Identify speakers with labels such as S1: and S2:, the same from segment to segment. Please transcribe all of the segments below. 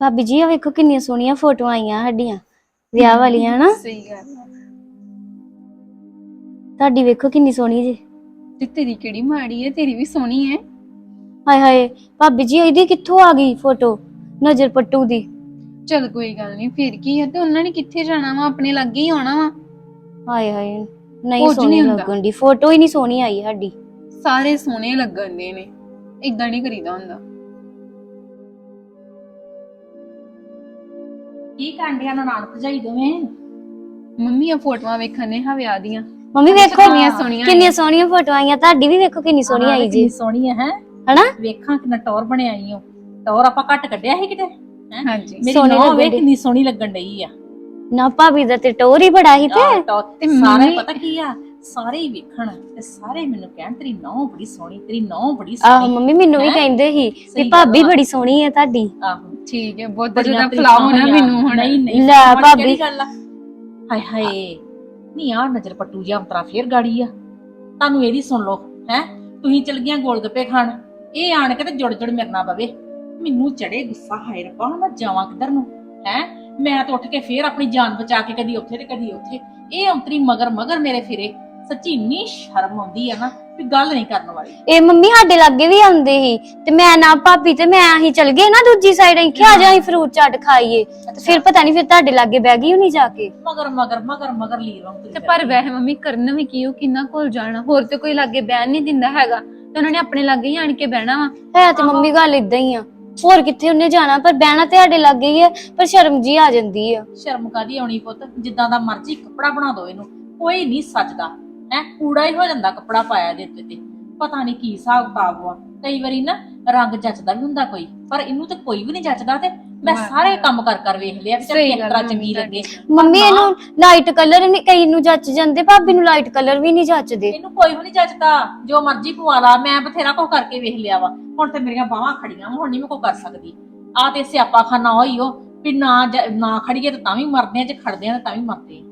S1: ਭਾਬੀ ਜੀ ਆ ਵੇਖੋ ਕਿੰਨੀਆਂ ਸੋਹਣੀਆਂ ਫੋਟੋਆਂ ਆਈਆਂ ਸਾਡੀਆਂ ਵਿਆਹ ਵਾਲੀਆਂ ਹਨਾ?
S2: ਸਹੀ ਗੱਲ ਆ।
S1: ਤੁਹਾਡੀ ਵੇਖੋ ਕਿੰਨੀ ਸੋਹਣੀ ਜੀ।
S2: ਤੇ ਤੇਰੀ ਕਿਹੜੀ ਮਾੜੀ ਹੈ ਤੇਰੀ ਵੀ ਸੋਹਣੀ ਹੈ
S1: ਹਾਏ ਹਾਏ ਭਾਬੀ ਜੀ ਇਹਦੀ ਕਿੱਥੋਂ ਆ ਗਈ ਫੋਟੋ ਨਜ਼ਰ ਪੱਟੂ ਦੀ।
S2: ਚਲ ਕੋਈ ਗੱਲ ਨਹੀਂ ਫਿਰ ਕੀ ਹੈ ਤੇ ਉਹਨਾਂ ਨੇ ਕਿੱਥੇ ਜਾਣਾ ਵਾ ਆਪਣੇ ਲਾਗੇ ਹੀ ਆਉਣਾ ਵਾ।
S1: ਹਾਏ ਹਾਏ ਨਹੀਂ
S2: ਕੁਝ
S1: ਸੋਹਣੀ
S2: ਨਹੀਂ ਹੁੰਦਾ।
S1: ਲੱਗਣ ਦੀ ਫੋਟੋ ਹੀ ਨਹੀਂ ਸੋਹਣੀ ਆਈ ਸਾਡੀ।
S2: ਸਾਰੇ ਸੋਹਣੇ ਲੱਗਣ ਦੇ ਨੇ ਇਦਾਂ ਨਹੀਂ ਕਰੀਦਾ ਹੁੰਦਾ।
S3: ਕੀ ਕਾਂਡਿਆਂ ਨਾਲ ਨਾਨਕ ਭਜਾਈ ਦੋਵੇਂ?
S2: ਮੰਮੀ ਆ ਫੋਟੋਆਂ ਵੇਖਣ ਨੇ ਹਾਂ ਵਿਆਹ ਦੀਆਂ।
S1: ਮੰਮੀ ਵੇਖੋ
S2: ਕਿੰਨੀਆਂ ਸੋਹਣੀਆਂ
S1: ਕਿੰਨੀਆਂ ਸੋਹਣੀਆਂ ਫੋਟੋਆਂ ਆਈਆਂ ਤੁਹਾਡੀ ਵੀ ਵੇਖੋ ਕਿੰਨੀ ਸੋਹਣੀ ਆਈ ਜੀ।
S3: ਸੋਹਣੀ ਹੈ ਹੈਂ?
S1: ਹਨਾ?
S3: ਵੇਖਾਂ ਕਿੰਨਾ ਟੌਰ ਬਣਿਆ ਈ ਓ ਟੌਰ ਆਪਾਂ ਘੱਟ ਕੱਢਿਆ ਸੀ ਕਿਤੇ ਹੈਂ?
S2: ਹਾਂਜੀ
S3: ਮੇਰੀ
S1: ਸੋਹਣੀ
S3: ਨੌਂ
S1: ਡਈ।
S3: ਕਿੰਨੀ ਸੋਹਣੀ ਲੱਗਣ ਡਈ ਆ।
S1: ਨਾ ਭਾਬੀ ਦਾ ਤੇ ਟੋਰ ਹੀ ਬੜਾ ਹੀ ਤੇ।
S2: ਤੇ
S3: ਸਾਰੇ ਪਤਾ ਕੀ ਆ? ਸਾਰੇ ਹੀ ਵੇਖਣ ਤੇ ਸਾਰੇ ਮੈਨੂੰ ਕਹਿਣ ਤੇਰੀ ਨੌ ਬੜੀ ਸੋਹਣੀ ਤੇਰੀ ਨੌ ਬੜੀ
S1: ਆਹੋ
S3: ਸੋਹਣੀ।
S1: ਮੰਮੀ ਮੈਨੂੰ ਵੀ
S3: ਹੈਂ?
S1: ਕਹਿੰਦੇ ਸੀ
S3: ਸਹੀ
S1: ਕਿ ਭਾਬੀ
S3: ਆ।
S1: ਬੜੀ ਸੋਹਣੀ ਹੈ ਤੁਹਾਡੀ।
S3: ਆਹੋ।
S2: ਠੀਕ ਹੈ ਬਹੁਤ
S3: ਬੜੀਆਂ
S2: ਜ਼ਿਆਦਾ
S3: ਤਰੀਫਾਂ
S2: ਫਲਾਉ ਨਾ
S3: ਹੋਈਆਂ।
S2: ਮੈਨੂੰ ਹੁਣ।
S3: ਨਹੀਂ ਨਹੀਂ
S1: ਲੈ
S3: ਹੁਣ
S1: ਭਾਬੀ।
S3: ਕਿਹੜੀ ਗੱਲ ਆ? ਹਾਏ ਹਾਏ। ਨਹੀਂ ਆ ਨਜ਼ਰ ਪੱਟੂ ਜਿਹਾ ਅੰਤਰਾ ਫੇਰ ਗਾੜੀ ਆ। ਤੁਹਾਨੂੰ ਇਹਦੀ ਸੁਣ ਲਓ ਹੈ? ਤੁਸੀਂ ਚਲ ਗਈਆਂ ਗੋਲ ਗੱਪੇ ਖਾਣ। ਇਹ ਆਣ ਕੇ ਤੇ ਜੁੜ ਜੁੜ ਮੇਰੇ ਨਾਲ ਬਵੇ। ਮੈਨੂੰ ਚੜੇ ਗੁੱਸਾ ਹਾਏ ਰੱਬਾ ਹੁਣ ਮੈਂ ਜਾਵਾਂ ਕਿੱਧਰ ਨੂੰ? ਹੈ? ਮੈਂ ਤਾਂ ਉੱਠ ਕੇ ਫੇਰ ਆਪਣੀ ਜਾਨ ਬਚਾ ਕੇ ਕਦੀ ਉੱਥੇ ਤੇ ਕਦੀ ਉੱਥੇ। ਇਹ ਅੰਤਰੀ ਮਗਰ ਮਗਰ ਮੇਰੇ ਫਿਰੇ। ਸੱਚੀ ਇੰਨੀ ਸ਼ਰਮ ਆਉਂਦੀ ਆ ਨਾ ਵੀ ਗੱਲ ਨਹੀਂ ਕਰਨ ਵਾਲੀ।
S1: ਇਹ ਮੰਮੀ ਸਾਡੇ ਲਾਗੇ ਵੀ ਆਉਂਦੇ ਸੀ ਤੇ ਮੈਂ ਨਾ ਭਾਬੀ ਤੇ ਮੈਂ ਅਸੀਂ ਚਲ ਗਏ ਨਾ ਦੂਜੀ ਸਾਈਡ ਅਸੀਂ ਕਿਹਾ ਜਾ ਅਸੀਂ ਫਰੂਟ ਚਾਟ ਖਾਈਏ। ਤੇ ਫਿਰ ਪਤਾ ਨਹੀਂ ਫਿਰ ਤੁਹਾਡੇ ਲਾਗੇ ਬਹਿ ਗਈ ਹੋਣੀ ਜਾ ਕੇ।
S3: ਮਗਰ ਮਗਰ ਮਗਰ ਮਗਰ ਲੀਰ ਆਉਂਦੀ
S2: ਤੇ ਪਰ ਵੈਸੇ ਮੰਮੀ ਕਰਨ ਵੀ ਕੀ ਉਹ ਕਿੰਨਾ ਕੋਲ ਜਾਣਾ। ਹੋਰ ਤੇ ਕੋਈ ਲਾਗੇ ਬਹਿਣ ਨਹੀਂ ਦਿੰਦਾ ਹੈਗਾ। ਤੇ ਉਹਨਾਂ ਨੇ ਆਪਣੇ ਲਾਗੇ ਹੀ ਆਣ ਕੇ ਬਹਿਣਾ ਵਾ।
S1: ਹੈ ਤੇ ਮੰਮੀ ਗੱਲ ਇਦਾਂ ਹੀ ਆ। ਹੋਰ ਕਿੱਥੇ ਉਹਨੇ ਜਾਣਾ? ਪਰ ਬਹਿਣਾ ਤੇ ਸਾਡੇ ਲਾਗੇ ਹੀ ਹੈ ਪਰ ਸ਼ਰਮ ਜੀ ਆ ਜਾਂਦੀ ਆ।
S3: ਸ਼ਰਮ ਕਾਦੀ ਆਉਣੀ ਪੁੱਤ? ਜਿੱਦਾਂ ਦਾ ਮਰਜ਼ੀ ਕੱਪੜਾ ਬਣਾ ਦਿਓ ਇਹਨੂੰ। ਕੋਈ ਨਹੀਂ ਸੱਜਦਾ। ਹੈ ਕੂੜਾ ਹੀ ਹੋ ਜਾਂਦਾ ਕੱਪੜਾ ਪਾਇਆ ਦੇ ਉੱਤੇ ਤੇ ਪਤਾ ਨਹੀਂ ਕੀ ਹਿਸਾਬ ਕਿਤਾਬ ਵਾ ਕਈ ਵਾਰੀ ਨਾ ਰੰਗ ਜੱਚਦਾ ਵੀ ਹੁੰਦਾ ਕੋਈ ਪਰ ਇਹਨੂੰ ਤੇ ਕੋਈ ਵੀ ਨਹੀਂ ਜੱਚਦਾ ਤੇ ਮੈਂ। ਸਾਰੇ ਕੰਮ ਕਰ ਕਰ ਵੇਖ ਲਿਆ ਵੀ ਚੱਲ
S2: ਸਹੀ ਗੱਲ
S3: ਚੰਗੀ। ਲੱਗੇ
S1: ਮੰਮੀ। ਇਹਨੂੰ ਲਾਈਟ ਕਲਰ ਨਹੀਂ ਕਈ ਨੂੰ ਜੱਚ ਜਾਂਦੇ ਭਾਬੀ ਨੂੰ ਲਾਈਟ ਕਲਰ ਵੀ ਨਹੀਂ ਜੱਚਦੇ
S3: ਇਹਨੂੰ ਕੋਈ ਵੀ ਨਹੀਂ ਜੱਚਦਾ ਜੋ ਮਰਜ਼ੀ ਪਵਾ ਲਾ ਮੈਂ ਬਥੇਰਾ ਕੁਝ ਕਰਕੇ ਵੇਖ ਲਿਆ ਵਾ ਹੁਣ ਤੇ ਮੇਰੀਆਂ ਬਾਹਾਂ ਖੜੀਆਂ ਵਾ ਹੁਣ ਨਹੀਂ ਮੈਂ ਕੋਈ ਕਰ ਸਕਦੀ ਆ ਤੇ ਸਿਆਪਾ ਖਾਨਾ ਹੋਈ ਉਹ ਵੀ ਨਾ ਜ- ਨਾ ਖੜੀਏ ਤੇ ਤਾਂ ਵੀ ਮਰਦੇ ਆ ਜੇ ਖੜਦੇ ਆ ਤਾਂ ਵੀ ਮਰਦੇ ਆ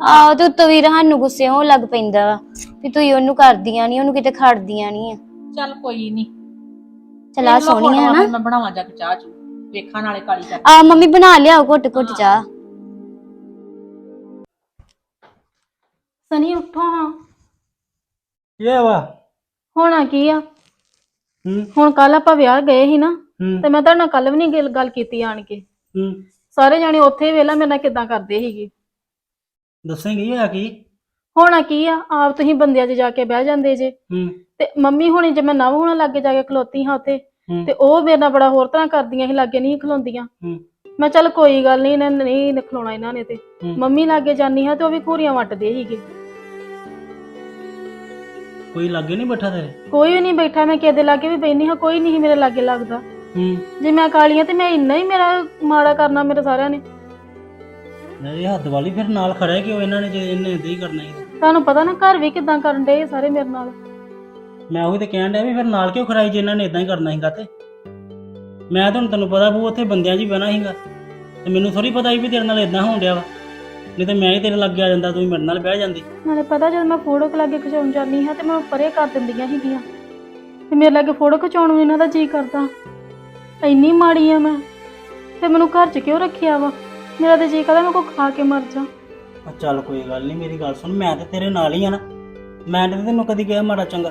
S1: ਆਹੋ ਤੇ ਉੱਤੋਂ ਵੀ ਸਾਨੂੰ ਗੁੱਸੇ ਹੋਣ ਲੱਗ ਪੈਂਦਾ ਵਾ ਵੀ ਤੁਸੀਂ ਉਹਨੂੰ ਕਰਦੀਆਂ ਨਹੀਂ ਉਹਨੂੰ ਕਿਤੇ ਖੜਦੀਆਂ ਨਹੀਂ ਆ।
S3: ਚੱਲ ਕੋਈ ਨਹੀਂ
S1: ਚਲਾ ਸੋਹਣੀ ਆ ਨਾ।
S3: ਮੈਂ ਬਣਾਵਾਂ ਜਾ ਕੇ ਚਾਹ ਚੂ। ਵੇਖਾਂ ਨਾਲੇ ਕਾਲੀ ਕਰ
S1: ਆ ਮੰਮੀ ਬਣਾ ਲਿਆਓ ਘੁੱਟ ਘੁੱਟ ਚਾਹ।
S4: ਸਨੀ ਉੱਠੋ ਹਾਂ।
S5: ਇਹ ਵਾ?
S4: ਹੋਣਾ ਕੀ ਆ?
S5: ਹੂੰ।
S4: ਹੁਣ ਕੱਲ ਆਪਾਂ ਵਿਆਹ ਗਏ ਸੀ ਨਾ
S5: ਹੂੰ।
S4: ਤੇ ਮੈਂ ਤੁਹਾਡੇ ਨਾਲ ਕੱਲ ਵੀ ਨਹੀਂ ਗੱਲ ਗੱਲ ਕੀਤੀ ਆਣ ਕੇ।
S5: ਹੂੰ।
S4: ਸਾਰੇ ਜਾਣੇ ਉੱਥੇ ਵੇਲਾ ਮੇਰੇ ਨਾਲ ਕਿਦਾਂ ਕਰਦੇ ਸੀਗੇ।
S5: ਦੱਸੇਂਗੀ ਆ ਕੀ?
S4: ਹੋਣਾ ਕੀ ਆ? ਆਪ ਤੁਸੀਂ ਬੰਦਿਆਂ 'ਚ ਜਾ ਕੇ ਬਹਿ ਜਾਂਦੇ ਜੇ।
S5: ਹੂੰ।
S4: ਤੇ ਮੰਮੀ ਹੁਣੀ ਜੇ ਮੈਂ ਨਵ ਹੋਣਾ ਲੱਗੇ ਜਾ ਕੇ ਖਲੋਤੀ ਹਾਂ ਉੱਥੇ
S5: ਹੂੰ।
S4: ਤੇ ਉਹ ਮੇਰੇ ਨਾਲ ਬੜਾ ਹੋਰ ਤਰ੍ਹਾਂ ਕਰਦੀਆਂ ਸੀ ਲਾਗੇ ਨਹੀਂ ਖਲੋਂਦੀਆਂ।
S5: ਹੂੰ।
S4: ਮੈਂ ਚੱਲ ਕੋਈ ਗੱਲ ਨਹੀਂ ਇਹਨਾਂ ਨੇ ਨਹੀਂ ਖਲੋਣਾ ਇਹਨਾਂ ਨੇ ਤੇ।
S5: ਹੂੰ।
S4: ਮੰਮੀ ਲਾਗੇ ਜਾਨੀ ਹਾਂ ਤੇ ਉਹ ਵੀ ਘੂਰੀਆਂ ਵੱਟਦੇ ਸੀਗੇ।
S5: ਕੋਈ ਲਾਗੇ ਨਹੀਂ ਬੈਠਾ ਤੇਰੇ?
S4: ਕੋਈ ਵੀ ਨਹੀਂ ਬੈਠਾ ਮੈਂ ਕਿਹਦੇ ਲਾਗੇ ਵੀ ਬੈਣੀ ਹਾਂ ਕੋਈ ਨਹੀਂ ਸੀ ਮੇਰੇ ਲਾਗੇ ਲੱਗਦਾ।
S5: ਹੂੰ।
S4: ਜੇ ਮੈਂ ਕਾਲੀਆਂ ਤੇ ਮੈਂ ਇੰਨਾ ਹੀ ਮੇਰਾ ਮਾੜਾ ਕਰਨਾ ਮੇਰੇ ਸਾਰਿਆਂ ਨੇ।
S5: ਨਹੀਂ ਹੱਦ ਵਾਲੀ ਫਿਰ ਨਾਲ ਖੜਿਆ ਕਿਉਂ ਇਹਨਾਂ ਨੇ ਜੇ ਇਹਨੇ ਇਦਾਂ ਹੀ ਕਰਨਾ ਸੀ
S4: ਤੁਹਾਨੂੰ ਪਤਾ ਨਾ ਘਰ ਵੀ ਕਿਦਾਂ ਕਰਨ ਦੇ ਸਾਰੇ ਮੇਰੇ ਨਾਲ।
S5: ਮੈਂ ਉਹੀ ਤੇ ਕਹਿਣ ਡਿਆ ਵੀ ਫਿਰ ਨਾਲ ਕਿਉਂ ਖੜਾਈ ਜੇ ਇਹਨਾਂ ਨੇ ਇਦਾਂ ਹੀ ਕਰਨਾ ਸੀਗਾ ਤੇ। ਮੈਂ ਤਾਂ ਹੁਣ ਤੈਨੂੰ ਪਤਾ ਬੂ ਉੱਥੇ ਬੰਦਿਆਂ 'ਚ ਹੀ ਬਹਿਣਾ ਸੀਗਾ। ਤੇ ਮੈਨੂੰ ਥੋੜੀ ਪਤਾ ਸੀ ਵੀ ਤੇਰੇ ਨਾਲ ਇਦਾਂ ਹੋਣ ਡਿਆ ਵਾ। ਨਹੀਂ ਤੇ ਮੈਂ ਹੀ ਤੇਰੇ ਲੱਗੇ ਆ ਜਾਂਦਾ ਤੂੰ ਵੀ ਮੇਰੇ ਨਾਲ ਬਹਿ ਜਾਂਦੀ।
S4: ਨਾਲੇ ਪਤਾ ਜਦ ਮੈਂ ਫੋਟੋ ਲਾਗੇ ਖਿਚਾਉਣ ਜਾਂਦੀ ਹਾਂ ਤੇ ਮੈਂ ਪਰੇ ਕਰ ਦਿੰਦੀਆਂ ਸੀਗੀਆਂ। ਤੇ ਮੇਰੇ ਲਾਗੇ ਫੋਟੋ ਖਿਚਾਉਣ ਨੂੰ ਇਹਨਾਂ ਦਾ ਜੀ ਕਰਦਾ। ਇੰਨੀ ਮਾੜੀ ਆ ਮੈਂ। ਤੇ ਮੈਨੂੰ ਘਰ 'ਚ ਕਿਉਂ ਰੱਖਿਆ ਵਾ? ਮੇਰਾ ਤੇ ਜੀ ਕਰਦਾ ਮੈਂ ਕੋ ਖਾ ਕੇ ਮਰ ਜਾ।
S5: ਆ ਚੱਲ ਕੋਈ ਗੱਲ ਨਹੀਂ ਮੇਰੀ ਗੱਲ ਸੁਣ ਮੈਂ ਤੇ ਤੇਰੇ ਨਾਲ ਹੀ ਆ ਨਾ। ਮੈਂ ਤੇ ਤੈਨੂੰ ਕਦੀ ਕਿਹਾ ਮਾੜਾ ਚੰਗਾ।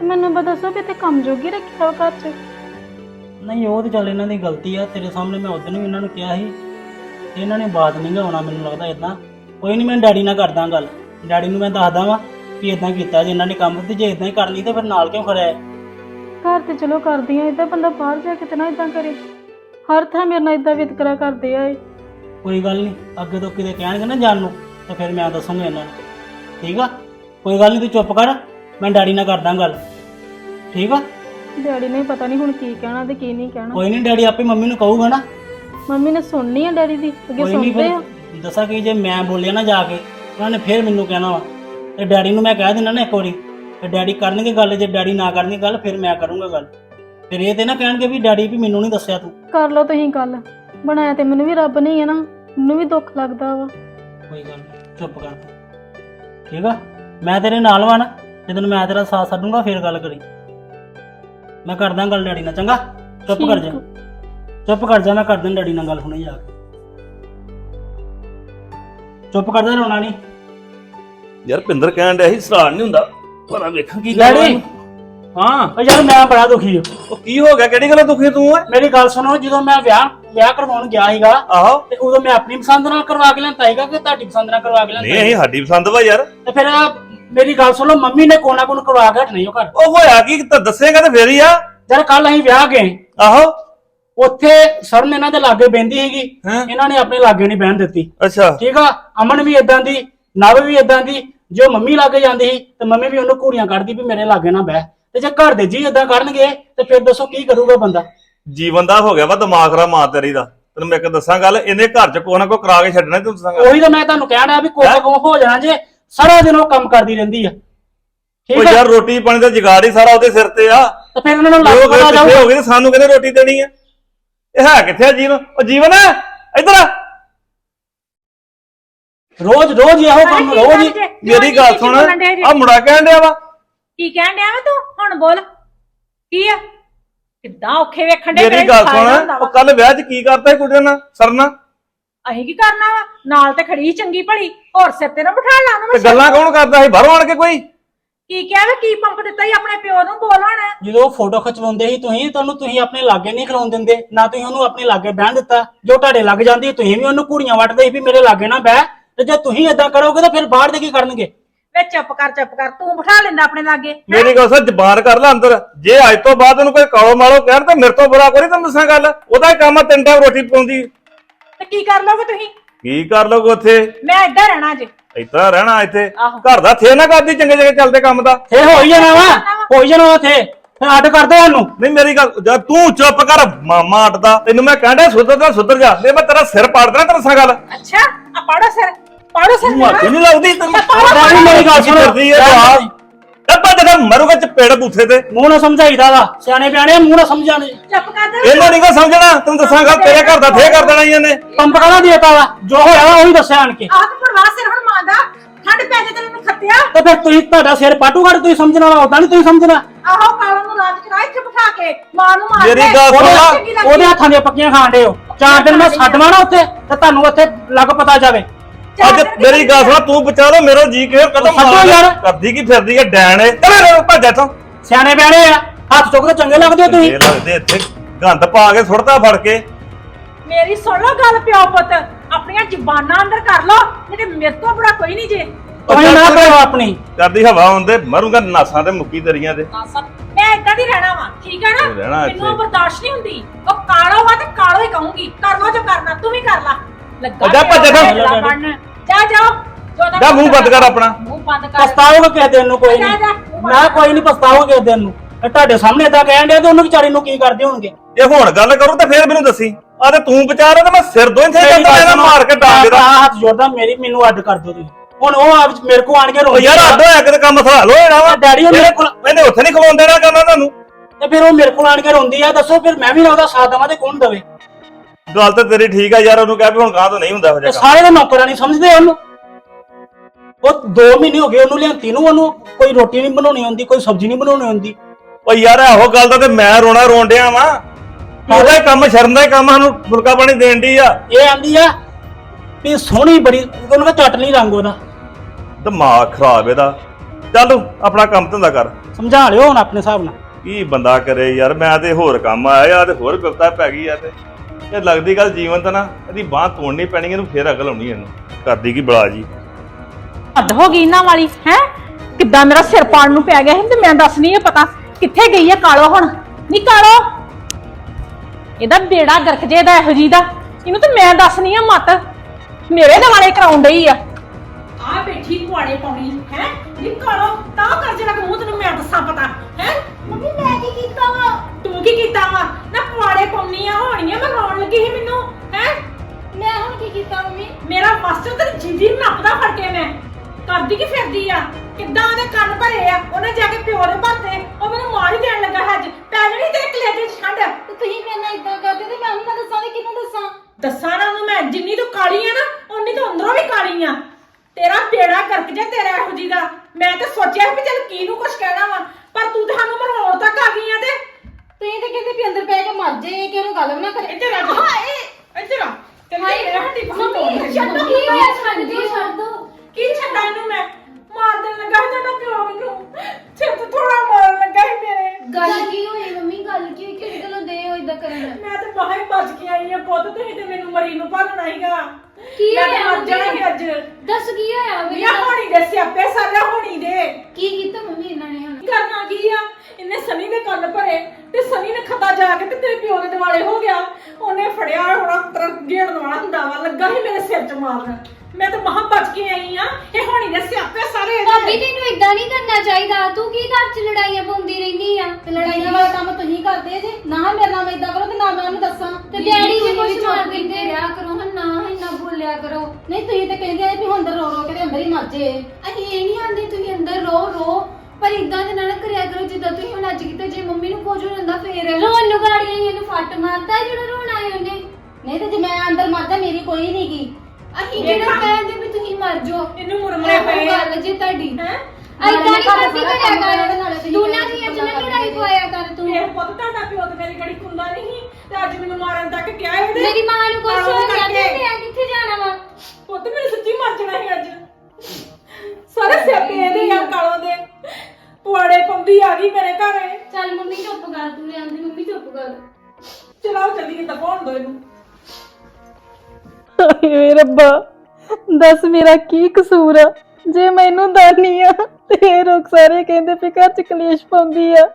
S4: ਤੇ ਮੈਨੂੰ ਬਸ ਦੱਸੋ ਕਿ ਤੇ ਕੰਮ ਜੋਗੀ ਰੱਖਿਆ ਵਾ ਘਰ 'ਚ?
S5: ਨਹੀਂ ਉਹ ਤੇ ਚੱਲ ਇਹਨਾਂ ਦੀ ਗਲਤੀ ਆ ਤੇਰੇ ਸਾਹਮਣੇ ਮੈਂ ਉਦੋਂ ਵੀ ਇਹਨਾਂ ਨੂੰ ਕਿਹਾ ਸੀ। ਤੇ ਇਹਨਾਂ ਨੇ ਬਾਤ ਨਹੀਂ ਗਾਉਣਾ ਮੈਨੂੰ ਲੱਗਦਾ ਇਦਾਂ ਕੋਈ ਨਹੀਂ ਮੈਂ ਡੈਡੀ ਨਾਲ ਕਰਦਾ ਗੱਲ। ਡੈਡੀ ਨੂੰ ਮੈਂ ਦੱਸਦਾ ਵਾਂ ਵੀ ਇਦਾਂ ਕੀਤਾ ਜੇ ਇਹਨਾਂ ਨੇ ਕੰਮ ਤੇ ਜੇ ਇਦਾਂ ਹੀ ਕਰ ਲਈ ਤੇ ਫਿਰ ਨਾਲ ਕਿਉਂ ਖੜਿਆ ਹੈ?
S4: ਘਰ ਤੇ ਚਲੋ ਕਰਦੀਆਂ ਇਦਾਂ ਬੰਦਾ ਬਾਹਰ ਜਾ ਕੇ ਤੇ ਨਾ ਇਦਾਂ ਕਰੇ। ਹਰ ਥਾਂ ਮੇਰੇ ਨਾਲ ਇਦਾਂ ਵਿਤਕਰਾ ਕਰਦੇ ਆ ਇਹ।
S5: ਕੋਈ ਗੱਲ ਨਹੀਂ ਅੱਗੇ ਤੋਂ ਕਿਤੇ ਕਹਿਣਗੇ ਨਾ ਜਾਣ ਨੂੰ ਤਾਂ ਫਿਰ ਮੈਂ ਦੱਸੂਗਾ ਇਹਨਾਂ ਨੂੰ। ਠੀਕ ਆ? ਕੋਈ ਗੱਲ ਨਹੀਂ ਤੂੰ ਚੁੱਪ ਕਰ ਮੈਂ ਡੈਡੀ ਨਾਲ ਕਰਦਾ ਗੱਲ। ਠੀਕ ਆ?
S4: ਡੈਡੀ ਨੇ ਪਤਾ ਨਹੀਂ ਹੁਣ ਕੀ ਕਹਿਣਾ ਤੇ ਕੀ ਨਹੀਂ ਕਹਿਣਾ।
S5: ਕੋਈ ਨਹੀਂ ਡੈਡੀ ਆਪੇ ਮੰਮੀ ਨੂੰ ਕਹੂਗਾ ਨਾ।
S4: ਮੰਮੀ ਨੇ ਸੁਣਨੀ ਆ ਡੈਡੀ ਦੀ ਅੱਗੇ
S5: ਕੋਈ ਨਹੀਂ
S4: ਸੁਣਦੇ ਆ।
S5: ਫਿਰ ਦੱਸਾਂ ਕਿ ਜੇ ਮੈਂ ਬੋਲਿਆ ਨਾ ਜਾ ਕੇ ਉਹਨਾਂ ਨੇ ਫਿਰ ਮੈਨੂੰ ਕਹਿਣਾ ਵਾ। ਤੇ ਡੈਡੀ ਨੂੰ ਮੈਂ ਕਹਿ ਦੇਣਾ ਨਾ ਇੱਕ ਵਾਰੀ ਤੇ ਡੈਡੀ ਕਰਨਗੇ ਗੱਲ ਜੇ ਡੈਡੀ ਨਾ ਕਰਨਗੇ ਗੱਲ ਫਿਰ ਮੈਂ ਕਰੂੰਗਾ ਗੱਲ। ਫਿਰ ਇਹ ਤੇ ਨਾ ਕਹਿਣਗੇ ਵੀ ਡੈਡੀ ਵੀ ਮੈਨੂੰ ਨਹੀਂ ਦੱਸਿਆ ਤੂੰ।
S4: ਕਰ ਲਓ ਤੁਸੀਂ ਗੱਲ। ਬਣਾਇਆ ਤੇ ਮੈਨੂੰ ਵੀ ਰੱਬ ਨੇ ਹੀ ਹੈ ਨਾ ਮੈਨੂੰ ਵੀ ਦੁੱਖ ਲੱਗਦਾ ਵਾ।
S5: ਕੋਈ ਗੱਲ ਨੀ, ਚੁੱਪ ਕਰ ਤੂੰ। ਠੀਕ ਆ? ਮੈਂ ਤੇਰੇ ਨਾਲ ਵਾਂ ਨਾ ਜਦੋਂ ਮੈਂ ਤੇਰਾ ਸਾਥ ਛੱਡੂੰਗਾ ਫਿਰ ਗੱਲ ਕਰੀ। ਮੈਂ ਕਰਦਾ ਗੱਲ ਡੈਡੀ ਨਾਲ ਚੰਗਾ? ਚੁੱਪ ਕਰ ਜਾ।
S4: ਠੀਕ।
S5: ਚੁੱਪ ਕਰ ਜਾ ਮੈਂ ਕਰ ਦਿੰਦਾ ਡੈਡੀ ਨਾਲ ਗੱਲ ਹੁਣੇ ਜਾ ਕੇ। ਚੁੱਪ ਕਰ ਜਾ ਰੋਣਾ ਨਹੀਂ
S6: ਯਾਰ ਪਿੰਦਰ ਕਹਿਣ ਡਿਆ ਸੀ ਸਰਾਣ ਨਹੀਂ ਹੁੰਦਾ। ਪਰ ਵੇਖਾਂ ਕੀ
S5: ਡੈਡੀ!
S6: ਕਰਨਾ। ਹਾਂ।
S5: ਓ ਯਾਰ ਮੈਂ ਬੜਾ ਦੁਖੀ ਹਾਂ।
S6: ਉਹ ਕੀ ਹੋ ਗਿਆ? ਕਿਹੜੀ ਗੱਲੋਂ ਦੁਖੀ ਤੂੰ ਐ?
S5: ਮੇਰੀ ਗੱਲ ਸੁਣੋ ਜਦੋਂ ਮੈਂ ਵਿਆਹ ਵਿਆਹ ਕਰਵਾਉਣ ਗਿਆ ਸੀਗਾ
S6: ਆਹੋ।
S5: ਤੇ ਉਦੋਂ ਮੈਂ ਆਪਣੀ ਪਸੰਦ ਨਾਲ ਕਰਵਾ ਕੇ ਲਿਆਂਦਾ ਸੀਗਾ ਕਿ ਤੁਹਾਡੀ ਪਸੰਦ ਨਾਲ ਕਰਵਾ ਕੇ
S6: ਨਹੀਂ
S5: ਲਿਆਂਦਾ
S6: ਅਸੀਂ ਸਾਡੀ ਪਸੰਦ ਵਾ ਯਾਰ।
S5: ਤੇ ਫਿਰ ਆਹ ਮੇਰੀ ਗੱਲ ਸੁਣੋ ਮੰਮੀ ਨੇ ਕੋਨਾ ਕੋਨ ਕਰਵਾ ਕੇ ਹਟਣੀ ਉਹ ਘਰ।
S6: ਉਹ ਹੋਇਆ ਕੀ? ਤਾਂ ਦੱਸੇਗਾ ਤੇ ਫੇਰ ਹੀ ਆ।
S5: ਜਦ ਕੱਲ ਅਸੀਂ ਵਿਆਹ ਗਏ।
S6: ਆਹੋ।
S5: ਉੱਥੇ ਸਰਨ ਇਹਨਾਂ ਦੇ ਲਾਗੇ ਬੈੰਦੀ ਸੀਗੀ।
S6: ਹੈਂ?
S5: ਇਹਨਾਂ ਨੇ ਆਪਣੇ ਲਾਗੇ ਨਹੀਂ ਬਹਿਣ ਦਿੱਤੀ।
S6: ਅੱਛਾ।
S5: ਠੀਕ ਆ? ਅਮਨ ਵੀ ਇਦਾਂ ਦੀ ਨਵ ਵੀ ਇਦਾਂ ਦੀ ਜੋ ਮੰਮੀ ਲਾਗੇ ਜਾਂਦੀ ਸੀ ਤੇ ਮੰਮੀ ਵੀ ਉਹਨੂੰ ਘੂਰੀਆਂ ਕੱਢਦੀ ਵੀ ਮੇਰੇ ਲਾਗੇ ਨਾ ਬਹਿ। ਤੇ ਜੇ ਘਰ ਦੇ ਜੀ ਇਦਾਂ ਕਰਨਗੇ ਤੇ ਫਿਰ ਦੱਸੋ ਕੀ ਕਰੂਗਾ ਬੰਦਾ?
S6: ਜੀਵਨ ਦਾ ਹੋ ਗਿਆ ਵਾ ਦਿਮਾਗ ਖਰਾ ਮਾਂ ਤੇਰੀ ਦਾ। ਤੈਨੂੰ ਮੈਂ ਇੱਕ ਦੱਸਾਂ ਗੱਲ ਇਹਨੇ ਘਰ ਚ ਕੋਈ ਨਾ ਕੋਈ ਕਰਾ ਕੇ ਛੱਡਣਾ ਤੈਨੂੰ ਦੱਸਾਂਗਾ
S5: ਉਹੀ ਤਾਂ ਮੈਂ ਤੁਹਾਨੂੰ ਕਹਿਣ ਆ ਵੀ ਕੋਈ ਕੋ ਹੋ ਜਾਣਾ ਜੇ ਸਾਰਾ ਦਿਨ ਉਹ ਕੰਮ ਕਰਦੀ ਰਹਿੰਦੀ ਆ।
S6: ਉਹ
S5: ਠੀਕ ਆ?
S6: ਯਾਰ ਰੋਟੀ ਪਾਣੀ ਦਾ ਜਗਾੜ ਹੀ ਸਾਰਾ ਉਹਦੇ ਸਿਰ ਤੇ ਆ।
S5: ਤੇ ਫਿਰ ਇਹਨਾਂ ਨੂੰ ਲੱਗ ਪਤਾ
S6: ਕਿੱਥੇ
S5: ਜਾਊਗਾ।
S6: ਹੋ ਗਈ ਤੇ ਸਾਨੂੰ ਕਹਿੰਦੇ ਰੋਟੀ ਦੇਣੀ ਆ? ਇਹ ਹੈ ਕਿੱਥੇ ਆ ਜੀਵਨ? ਉਹ ਜੀਵਨ ਇੱਧਰ ਆ।
S5: ਰੋਜ਼ ਰੋਜ਼ ਇਹੋ ਕੰਮ ਰੋਜ਼ ਹੀ
S6: ਮੇਰੀ ਗੱਲ ਸੁਣ ਆ ਮੁੰਡਾ ਕਹਿਣ ਡਿਆ ਵਾ।
S3: ਕੀ ਕਹਿਣ ਡਿਆ ਵਾ ਤੂੰ? ਹੁਣ ਬੋਲ। ਕੀ ਆ? ਕਿੱਦਾਂ ਔਖੇ ਵੇਖਣ ਦੇ
S6: ਮੇਰੀ ਗੱਲ ਸੁਣ। ਉਹ ਕੱਲ ਵਿਆਹ 'ਚ ਕੀ ਕਰਤਾ ਸੀ ਕੁੜੀ ਨਾਲ? ਸਰਨਾ?
S3: ਅਸੀਂ ਕੀ ਕਰਨਾ ਵਾ? ਨਾਲ ਤੇ ਖੜੀ ਸੀ ਚੰਗੀ ਭਲੀ। ਹੋਰ ਸਿਰ ਤੇ ਨਾ ਬਿਠਾ ਲਾ ਉਹਨੂੰ
S6: ਤੇ ਗੱਲਾਂ ਕੌਣ ਕਰਦਾ ਸੀ? ਬਾਹਰੋਂ ਆਣ ਕੇ ਕੋਈ?
S3: ਕੀ ਕਿਹਾ ਵੇ? ਕੀ ਪੰਪ ਦਿੱਤਾ ਸੀ ਆਪਣੇ ਪਿਓ ਨੂੰ? ਬੋਲ ਹੁਣ।
S5: ਜਦੋਂ ਫੋਟੋ ਖਿਚਵਾਉਂਦੇ ਸੀ ਤੁਸੀਂ ਤੁਹਾਨੂੰ ਤੁਸੀਂ ਆਪਣੇ ਲਾਗੇ ਨਹੀਂ ਖਲੋਣ ਦਿੰਦੇ। ਨਾ ਤੁਸੀਂ ਉਹਨੂੰ ਆਪਣੇ ਲਾਗੇ ਬਹਿਣ ਦਿੱਤਾ। ਜੋ ਤੁਹਾਡੇ ਲੱਗ ਜਾਂਦੀ ਤੁਸੀਂ ਵੀ ਉਹਨੂੰ ਘੂੜੀਆਂ ਵੱਟਦੇ ਸੀ ਵੀ ਮੇਰੇ ਲਾਗੇ ਨਾ ਬਹਿ। ਤੇ ਜੇ ਤੁਸੀਂ ਇਦਾਂ ਕਰੋਗੇ ਤਾਂ ਫਿਰ ਬਾਹਰ ਦੇ ਕੀ ਕਰਨਗੇ?
S3: ਵੇ ਚੁੱਪ ਕਰ ਚੁੱਪ ਕਰ ਤੂੰ ਬਿਠਾ ਲੈਂਦਾ ਆਪਣੇ ਲਾਗੇ
S6: ਮੇਰੀ ਗੱਲ ਸੁਣ ਜ਼ਬਾਨ ਕਰ ਲੈ ਅੰਦਰ। ਜੇ ਅੱਜ ਤੋਂ ਬਾਅਦ ਉਹਨੂੰ ਕੋਈ ਕਾਲੋ ਮਾਲੋ ਕਹਿਣ ਤੇ ਮੇਰੇ ਤੋਂ ਬੁਰਾ ਕੋਈ ਤੈਨੂੰ ਦੱਸਾਂ ਗੱਲ। ਉਹਦਾ ਹੀ ਕੰਮ ਆ ਤਿੰਨ ਟਾਈਮ ਰੋਟੀ ਪਾਉਂਦੀ
S3: ਤੇ ਕੀ ਕਰ ਲੋਗੇ ਤੁਸੀਂ?
S6: ਕੀ ਕਰ ਲੋਗੇ ਉੱਥੇ?
S3: ਮੈਂ ਏਦਾਂ ਰਹਿਣਾ ਜੇ।
S6: ਏਦਾਂ ਰਹਿਣਾ ਇੱਥੇ।
S3: ਆਹੋ।
S6: ਘਰ ਦਾ ਥੇ ਨਾ ਕਰਦੀ ਚੰਗੇ ਚੰਗੇ ਚੱਲਦੇ ਕੰਮ ਦਾ।
S5: ਫੇਰ ਹੋ ਹੀ ਜਾਣਾ ਵਾ। ਹੋ ਹੀ ਜਾਣਾ ਉੱਥੇ ਫਿਰ ਅੱਡ ਕਰ ਦੋ ਉਹਨੂੰ
S6: ਨਹੀਂ ਮੇਰੀ ਗੱਲ ਜਦ ਤੂੰ ਚੁੱਪ ਕਰ ਮਾਮਾ ਅੱਟਦਾ ਤੈਨੂੰ ਮੈਂ ਕਹਿੰਦਾ ਸੁਧਰ ਜਾ ਸੁਧਰ ਜਾ। ਨਹੀਂ ਮੈਂ ਤੇਰਾ ਸਿਰ ਪਾੜ ਦੇਣਾ ਤੇਰੇ ਸਾਂ ਗੱਲ।
S3: ਅੱਛਾ ਆ ਪਾੜੋ ਸਿਰ। ਪਾੜੋ ਸਿਰ
S6: ਤੂੰ ਹੱਥ ਹੀ ਨਹੀਂ ਲੱਗਦੀ ਤੈਨੂੰ
S5: ਡੈਡੀ ਮੇਰੀ ਗੱਲ ਸੁਣੋ।
S6: ਫਿਰਦੀ ਹੈ ਜਵਾਬ ਅੱਬਾ ਜਦ ਮਰੂਗਾ ਚਪੇੜ ਬੂਥੇ ਤੇ।
S5: ਮੂੰਹ ਨਾਲ ਸਮਝਾਈਦਾ ਵਾ। ਸਿਆਣੇ ਬਿਆਣੇ ਮੂੰਹ ਨਾਲ ਸਮਝਾਣੇ
S3: ਚੁੱਪ ਕਰ ਦੇ
S6: ਇਹਨੂੰ ਨਹੀਂ ਕੋ ਸਮਝਣਾ। ਤੈਨੂੰ ਦੱਸਾਂਗਾ ਤੇਰੇ ਘਰ ਦਾ ਥੇ ਕਰ ਦੇਣਾ ਹੀ ਇਹਨੇ।
S5: ਪੰਪ ਕਰਾ ਦੇਤਾ ਵਾ? ਜੋ ਹੋਇਆ ਵਾ ਉਹੀ ਦੱਸਿਆ ਆਣ ਕੇ।
S3: ਆਹ ਤੇ ਪਰਵਾਹ ਸਿਰ ਹੁਣ ਮਾਂ ਦਾ। ਠੰਡ ਪੈ ਜੇ ਤੈਨੂੰ ਖੱਤਿਆ।
S5: ਤੇ ਫਿਰ ਤੁਸੀਂ ਤੁਹਾਡਾ ਸਿਰ ਪਾਟੂਗਾ ਤੇ ਤੁਸੀਂ ਸਮਝਣਾ ਵਾ ਉਦਾਂ ਨਹੀਂ ਤੁਸੀਂ ਸਮਝਣਾ।
S3: ਆਹੋ ਕਾਲੋਂ ਨੂੰ ਰਾਜ ਕਰਾ ਇੱਥੇ ਬਿਠਾ ਕੇ ਮਾਂ ਨੂੰ ਮਾਰ
S6: ਮੇਰੀ
S3: ਦੇ।
S6: ਗੱਲ ਸੁਣ ਲਾ।
S3: ਚੰਗੀ ਲੱਗਦੀ
S5: ਉਹਦੇ ਹੱਥਾਂ ਦੀਆਂ ਪੱਕੀਆਂ ਖਾਣ ਦੇ ਹੋ। ਚਾਰ ਦਿਨ ਮੈਂ ਛੱਡਵਾਂ ਨਾ ਉੱਥੇ ਤੇ ਤੁਹਾਨੂੰ ਉੱਥੇ ਲੱਗ ਪਤਾ ਜਾਵੇ।
S6: ਅੱਜ ਮੇਰੀ ਗੱਲ ਸੁਣ ਤੂੰ ਬਚਾ ਲੋ ਮੇਰਾ ਜੀ ਕਿਉਂ ਕਦਮ ਮਾਰ
S5: ਯਾਰ।
S6: ਕਰਦੀ ਕੀ ਫਿਰਦੀ ਹੈ ਡੈਣ ਏ। ਚਲੇ ਭੱਜ ਇੱਥੋਂ
S5: ਸਿਆਣੇ ਬਿਆਣੇ ਆ ਹੱਥ ਚੁੱਕ ਕੇ ਚੰਗੇ ਲੱਗਦੇ ਹੋ ਤੁਸੀਂ।
S6: ਇਹ ਲੱਗਦੇ ਇੱਥੇ ਗੰਦ ਪਾ ਕੇ ਸੁੱਟਦਾ ਫੜ ਕੇ।
S3: ਮੇਰੀ ਸੁਣ ਲਓ ਗੱਲ ਪਿਓ ਪੁੱਤ ਆਪਣੀਆਂ ਜ਼ੁਬਾਨਾਂ ਅੰਦਰ ਕਰ ਲਓ ਨਹੀਂ ਤੇ ਮੇਰੇ ਤੋਂ ਬੜਾ ਕੋਈ ਨਹੀਂ ਜੇ।
S5: ਤੁਸੀਂ ਨਾ ਕਰੋ ਆਪਣੀ।
S6: ਕਰਦੀ ਹਵਾ ਹੁੰਦੇ ਮਰੂੰਗਾ ਨਾਸਾਂ ਤੇ ਮੁੱਕੀ ਦਰੀਆਂ ਤੇ।
S3: ਮੈਂ ਏਦਾਂ ਦੀ ਰਹਿਣਾ ਵਾ ਠੀਕ
S6: ਰਹਿਣਾ
S3: ਨਾ
S6: ਇੱਥੇ।
S3: ਮੈਨੂੰ ਬਰਦਾਸ਼ਤ ਨਹੀਂ ਹੁੰਦੀ। ਉਹ ਕਾਲੋ ਵਾ ਤੇ ਕਾਲੋ ਹੀ ਕਹੂੰਗੀ ਕਰ ਲਓ ਜੋ ਕਰਨਾ ਤੂੰ ਵੀ ਕਰ ਲਾ। ਲੱਗਾ
S6: ਉਹ ਜਾ ਭੱਜ
S3: ਤੇਰਾ
S6: ਇੱਥੋਂ।
S3: ਜਾ। ਜਾਓ ਜੋ ਤਾਂ
S6: ਜਾ ਮੂੰਹ ਬੰਦ ਕਰ ਆਪਣਾ।
S3: ਮੂੰਹ ਬੰਦ ਕਰ।
S5: ਪਛਤਾਓਗੇ ਕਿਸੇ ਦਿਨ ਨੂੰ ਕੋਈ ਨਹੀਂ। ਮੈਂ ਕੋਈ ਨਹੀਂ ਪਛਤਾਓਗੇ ਕਿਸੇ ਦਿਨ ਨੂੰ। ਇਹ ਤੁਹਾਡੇ ਸਾਹਮਣੇ ਏਦਾਂ ਕਹਿਣ ਡਿਆ ਤੇ ਉਹਨੂੰ ਵਿਚਾਰੇ ਨੂੰ ਕੀ ਕਰਦੇ ਹੋਣਗੇ?
S6: ਜੇ ਹੁਣ ਗੱਲ ਕਰੂ ਤਾਂ ਫੇਰ ਮੈਨੂੰ ਦੱਸੀ। ਆ ਤੇ ਤੂੰ ਵਿਚਾਰਾ ਤੇ ਮੈਂ ਸਿਰ ਦੋਈ ਥੇ
S5: ਮੇਰੀ ਗੱਲ
S6: ਕਰਦਾ
S5: ਸੁਣੋ,
S6: ਮਾਰ ਕੇ ਡਾਂਗ
S5: ਮੈਂ
S6: ਦੇਦਾ।
S5: ਹੱਥ ਜੋੜਦਾ ਮੇਰੀ ਮੈਨੂੰ ਅੱਡ ਕਰ ਦਿਓ ਤੁਸੀਂ। ਹੁਣ ਉਹ ਆਪ ਮੇਰੇ ਕੋ ਆਣ ਕੇ ਰੋਈ
S6: ਯਾਰ ਅੱਡ ਹੋਇਆ ਕਿਤੇ ਕੰਮ ਸਲਾ ਲੋ ਇਹਨਾਂ ਵਾ।
S5: ਡੈਡੀ ਉਹ ਮੇਰੇ ਕੋਲ
S6: ਇਹਨੇ ਉੱਥੇ ਨਹੀਂ ਖਵਾਉਣ ਦੇਣਾ ਕਰਨਾ ਤੁਹਾਨੂੰ।
S5: ਤੇ ਫਿਰ ਉਹ ਮੇਰੇ ਕੋਲ ਆਣ ਕੇ ਰੋਂਦੀ ਆ ਦੱਸੋ ਫਿਰ ਮੈਂ ਵੀ ਉਹਦਾ ਸਾਥ ਦੇਵਾਂ ਤੇ ਕੌਣ ਦੇਵੇ?
S6: ਗੱਲ ਤਾਂ ਤੇਰੀ ਠੀਕ ਆ ਯਾਰ ਉਹਨੂੰ ਕਹਿ ਵੀ ਹੁਣ ਗਾਂ ਤੋਂ ਨਹੀਂ ਹੁੰਦਾ ਹੋ
S5: ਤੇ
S6: ਜਾਏਗਾ
S5: ਸਾਰੇ ਦੇ ਨੌਕਰਾਂ ਨਹੀਂ ਸਮਝਦੇ ਉਹਨੂੰ। ਉਹ 2 ਮਹੀਨੇ ਹੋ ਗਏ ਉਹਨੂੰ ਲਿਆਂਤੀ ਨੂੰ ਉਹਨੂੰ ਕੋਈ ਰੋਟੀ ਨਹੀਂ ਬਣਾਉਣੀ ਆਉਂਦੀ ਕੋਈ ਸਬਜ਼ੀ ਨਹੀਂ ਬਣਾਉਣੀ ਆਉਂਦੀ
S6: ਓ ਯਾਰ ਇਹੋ ਗੱਲ ਦਾ ਤੇ ਮੈਂ ਰੋਣਾ ਰੋਣ ਡਿਆ ਵਾਂ। ਉਹਦਾ ਹੀ ਕੰਮ ਸ਼ਰਮ ਦਾ ਹੀ ਕੰਮ ਸਾਨੂੰ ਫੁਲਕਾ ਪਾਣੀ ਦੇਣ ਦੀ ਆ।
S5: ਇਹ ਆਂਦੀ ਆ ਵੀ ਸੋਹਣੀ ਬੜੀ ਉਹਨੂੰ ਕਹ ਚੱਟ ਨਹੀਂ ਰੰਗ ਉਹਦਾ।
S6: ਦਿਮਾਗ ਖਰਾਬ ਇਹਦਾ। ਚੱਲ ਆਪਣਾ ਕੰਮ ਧੰਦਾ ਕਰ।
S5: ਸਮਝਾ ਲਿਓ ਹੁਣ ਆਪਣੇ ਹਿਸਾਬ ਨਾਲ।
S6: ਕੀ ਬੰਦਾ ਕਰੇ ਯਾਰ ਮੈਂ ਤੇ ਹੋਰ ਕੰਮ ਆਇਆ ਤੇ ਹੋਰ ਬਿਪਤਾ ਪੈ ਗਈ ਆ ਤੇ। ਇਹ ਲੱਗਦੀ ਗੱਲ ਜੀਵਨ ਤਾਂ ਨਾ ਇਹਦੀ ਬਾਹ ਤੋੜਨੀ ਪੈਣੀ ਇਹਨੂੰ ਫੇਰ ਅਕਲ ਆਉਣੀ ਇਹਨੂੰ। ਕਰਦੀ ਕੀ ਬਲਾ ਜੀ।
S3: ਹੱਦ ਹੋ ਗਈ ਇਹਨਾਂ ਵਾਲੀ ਹੈ? ਕਿੱਦਾਂ ਮੇਰਾ ਸਿਰ ਪਾਣ ਨੂੰ ਪੈ ਗਿਆ ਸੀ ਤੇ ਮੈਂ ਦੱਸ ਨਹੀਂ ਇਹ ਪਤਾ ਕਿੱਥੇ ਗਈ ਹੈ ਕਾਲੋ ਹੁਣ? ਨਹੀਂ ਕਾਲੋ! ਇਹਦਾ ਬੇੜਾ ਗਰਕ ਜੇ ਦਾ ਇਹੋ ਜੀ ਦਾ ਇਹਨੂੰ ਤਾਂ ਮੈਂ ਦੱਸਣੀ ਆ ਮਤ। ਮੇਰੇ ਦਿਵਾਲੇ ਕਰਾਉਣ ਡਈ ਆ। ਆ ਬੈਠੀ ਪੁਆੜੇ ਪਾਉਣੀ ਹੈ? ਨਹੀਂ ਕਾਲੋ ਤਾਂ ਕਰ ਜਰਾ ਮੂੰਹ ਤੈਨੂੰ ਮੈਂ ਦੱਸਾਂ ਪਤਾ ਹੈ? ਮੰਮੀ ਮੈਂ ਕੀ ਕੀਤਾ ਵਾ? ਤੂੰ ਕੀ ਕੀਤਾ ਵਾ? ਨਾ ਪੁਆੜੇ ਪਾਉਣੀਆਂ ਹੋਣੀਆਂ ਮੈਂ ਰੋਣ ਲੱਗੀ ਸੀ ਮੈਨੂੰ ਹੈ? ਮੈਂ ਹੁਣ ਕੀ ਕੀਤਾ ਮੰਮੀ? ਮੇਰਾ ਮਾਸਟਰ ਤੇ ਜਿੰਦੀ ਨੱਪਦਾ ਫੜ ਕੇ ਮੈਂ। ਕਰਦੀ ਕੀ ਫਿਰਦੀ ਆ? ਕਿੱਦਾਂ ਉਹਦੇ ਕੰਨ ਭਰੇ ਆ? ਉਹਨੇ ਜਾ ਕੇ ਪਿਓ ਦੇ ਭਰਤੇ ਉਹ ਮੈਨੂੰ ਮਾਰ ਹੀ ਦੇਣ ਲੱਗਾ ਅੱਜ ਪੈ ਜਣੀ ਤੇਰੇ ਕਲੇਜੇ ਚ ਠੰਡ
S7: ਤੇ ਤੁਸੀਂ ਮੇਰੇ ਨਾਲ ਇਦਾਂ ਕਰਦੇ ਤੇ ਮੈਂ ਉਹਨੂੰ ਨਾ ਦੱਸਾਂ ਤੇ ਕਿਹਨੂੰ ਦੱਸਾਂ?
S3: ਦੱਸਾਂ ਨਾ ਉਹਨੂੰ ਮੈਂ ਜਿੰਨੀ ਤੂੰ ਕਾਲੀ ਆ ਨਾ ਓਨੀ ਤੂੰ ਅੰਦਰੋਂ ਵੀ ਕਾਲੀ ਆ। ਤੇਰਾ ਬੇੜਾ ਕਰਕ ਜੇ ਤੇਰਾ ਇਹੋ ਜੀ ਦਾ। ਮੈਂ ਤਾਂ ਸੋਚਿਆ ਵੀ ਚੱਲ ਕੀ ਨੂੰ ਕੁਛ ਕਹਿਣਾ ਵਾ ਪਰ ਤੂੰ ਤਾਂ ਸਾਨੂੰ ਮਰਵਾਉਣ ਤੱਕ ਆ ਗਈ ਆ ਤੇ
S8: ਤੁਸੀਂ ਤੇ ਕਹਿੰਦੇ ਵੀ ਅੰਦਰ ਪੈ ਕੇ ਮਰ ਜੇ ਕਿ ਉਹਨੂੰ ਗੱਲ ਵੀ ਨਾ ਕਰੇ ਇੱਧਰ ਆ
S7: ਇੱਧਰ ਆ ਚੱਲ ਮੇਰਾ ਹੱਡੀ
S8: ਮੰਮੀ ਛੱਡੋ ਕੀ ਹੋਇਆ ਛੱਡ ਦਿਓ ਛੱਡ ਦੋ
S7: ਕੀ ਛੱਡਾਂ ਇਹਨੂੰ ਮੈਂ ਮਾਰ ਦੇਣ ਲੱਗਾ ਸੀ ਤੁਹਾਡਾ ਪਿਓ ਮੈਨੂੰ ਛੇਤ ਥੋੜਾ ਮਾਰਨ ਲੱਗਾ ਸੀ ਮੇਰੇ
S8: ਗੱਲ ਕੀ ਹੋਈ ਮੰਮੀ ਗੱਲ ਕੀ ਹੋਈ ਕਿਹੜੀ ਗੱਲੋਂ ਦੇ ਹੋ ਇਦਾਂ ਕਰਨ
S7: ਮੈਂ ਤੇ ਬਾਹਰ ਬਚ ਕੇ ਆਈ ਆ ਪੁੱਤ ਤੁਸੀਂ ਤੇ ਮੈਨੂੰ ਮਰੀ ਨੂੰ ਭਾਲਣਾ ਸੀਗਾ
S8: ਕੀ
S7: ਮੈਂ ਤੇ
S8: ਹੋਇਆ
S7: ਮਰ ਜਾਣਾ ਸੀ ਅੱਜ
S8: ਦੱਸ ਕੀ ਹੋਇਆ ਮੇਰੀ
S7: ਯਾ ਹੋਣੀ ਦੇ ਸਿਆਪੇ ਸਾਰਾ ਹੋਣੀ ਦੇ
S8: ਕੀ ਕੀਤਾ ਮੰਮੀ ਇਹਨਾਂ ਨੇ ਹੁਣ
S7: ਕਰਨਾ ਕੀ ਆ ਇਹਨੇ ਸਨੀ ਦੇ ਕੰਨ ਭਰੇ ਤੇ ਸਨੀ ਨੇ ਖਤਾ ਜਾ ਕੇ ਤੇ ਤੇਰੇ ਪਿਓ ਦੇ ਦਿਵਾਲੇ ਹੋ ਗਿਆ ਉਹਨੇ ਫੜਿਆ ਹੋਣਾ ਤਰ ਗੇੜ ਦਵਾਣਾ ਹੁੰਦਾ ਵਾ ਲੱਗਾ ਸੀ ਮੇਰੇ ਸਿਰ 'ਚ ਮਾਰਨ ਮੈਂ ਤਾਂ ਮਹਾਂ ਬਚ ਕੇ ਆਈ ਆ। ਇਹ ਹੋਣੀ ਦੇ ਸਿਆਪੇ ਸਾਰੇ ਇਹਦੇ।
S9: ਭਾਬੀ ਤੈਨੂੰ ਇਦਾਂ ਨਹੀਂ ਕਰਨਾ ਚਾਹੀਦਾ। ਤੂੰ ਕੀ ਘਰ 'ਚ ਲੜਾਈਆਂ ਪਾਉਂਦੀ ਰਹਿੰਦੀ ਆ?
S8: ਤੇ ਲੜਾਈਆਂ ਵਾਲਾ ਕੰਮ ਤੁਸੀਂ ਕਰਦੇ ਜੇ। ਨਾ ਮੇਰੇ ਨਾਲ ਇਦਾਂ ਕਰੋ ਤੇ ਨਾ ਮੈਂ ਉਹਨੂੰ ਦੱਸਾਂ।
S9: ਤੇ ਡੈਡੀ ਜੀ ਕੁਛ ਮਾਰ
S8: ਦਿੰਦੇ। ਰਿਹਾ ਕਰੋ ਹਾਂ ਨਾ ਇੰਨਾ ਬੋਲਿਆ ਕਰੋ। ਨਹੀਂ ਤੁਸੀਂ ਤੇ ਕਹਿੰਦੇ ਆ ਵੀ ਹੁਣ ਅੰਦਰ ਰੋ ਰੋ ਕੇ ਤੇ ਅੰਦਰ ਹੀ ਮਰ ਜੇ।
S10: ਅਸੀਂ ਇਹ ਨਹੀਂ ਆਂਦੇ ਤੁਸੀਂ ਅੰਦਰ ਰੋ ਰੋ। ਪਰ ਇਦਾਂ ਦੇ ਨਾਲ ਕਰਿਆ ਕਰੋ ਜਿੱਦਾਂ ਤੁਸੀਂ ਹੁਣ ਅੱਜ ਕੀਤਾ ਜੇ ਮੰਮੀ ਨੂੰ ਕੁਝ ਹੋ ਜਾਂਦਾ ਫੇਰ
S9: ਰੋਣ ਨੂੰ ਗਾੜੀਆਂ ਇਹਨੂੰ ਫੱਟ ਮਾਰਤਾ ਜਿਹੜਾ ਰੋਣ ਆਏ ਉਹਨੇ।
S8: ਨਹੀਂ ਤੇ ਜੇ ਮੈਂ ਅੰਦਰ ਮਰ ਜਾ ਮੇਰੀ ਕੋਈ ਨਹੀਂ ਗੀ।
S10: ਅਸੀਂ ਕਿਹੜਾ ਕਹਿੰਦੇ ਵੀ ਤੁਸੀਂ ਮਰ ਜਾਓ?
S7: ਇਹਨੂੰ ਮੁਰਮਰੇ ਪਏ ਆ।
S10: ਗੱਲ ਜੇ ਤੁਹਾਡੀ।
S7: ਹੈ?
S9: ਐਦਾਂ ਨਹੀਂ ਭਾਬੀ ਕਰਿਆ ਕਰ। ਦੋਨਾਂ ਦੀਆਂ ਚ ਨਾ ਲੜਾਈ ਪਵਾਇਆ ਕਰ ਤੂੰ।
S7: ਇਹ ਪੁੱਤ ਤੁਹਾਡਾ ਪਿਓ ਤੇ ਮੇਰੀ ਗੜੀ ਕੁੰਦਾ ਨਹੀਂ ਤੇ ਅੱਜ ਮੈਨੂੰ ਮਾਰਨ ਤੱਕ ਗਿਆ ਇਹਦੇ
S9: ਮੇਰੀ ਮਾਂ ਨੂੰ ਕੁਛ ਹੋ ਗਿਆ ਤੇ ਮੈਂ ਕਿੱਥੇ ਜਾਣਾ ਵਾ?
S7: ਪੁੱਤ ਮੈਨੂੰ ਸੱਚੀ ਮਰ ਜਾਣਾ ਸੀ ਅੱਜ। ਸਾਰੇ ਸਿਆਪੇ ਇਹਦੇ ਆ। ਕਾਲੋਂ ਦੇ। ਪੁਆੜੇ ਪੰਦੀ ਆ ਗਈ ਮੇਰੇ ਘਰ।
S10: ਚੱਲ ਮੰਮੀ ਚੁੱਪ ਕਰ ਤੂੰ ਲਿਆਂਦੀ ਮੰਮੀ ਚੁੱਪ ਕਰ।
S7: ਚਲਾਓ ਚੱਲੀਏ ਤਾਂ ਕੌਣ ਦੋ ਇਹਨੂੰ।
S4: ਹਾਏ ਰੱਬਾ ਦੱਸ ਮੇਰਾ ਕੀ ਕਸੂਰ ਆ? ਜੇ ਮੈਨੂੰ ਦਾਨੀ ਆ ਤੇ ਲੋਕ ਸਾਰੇ ਕਹਿੰਦੇ ਵੀ ਘਰ ਚ ਕਲੇਸ਼ ਪਾਉਂਦੀ ਆ।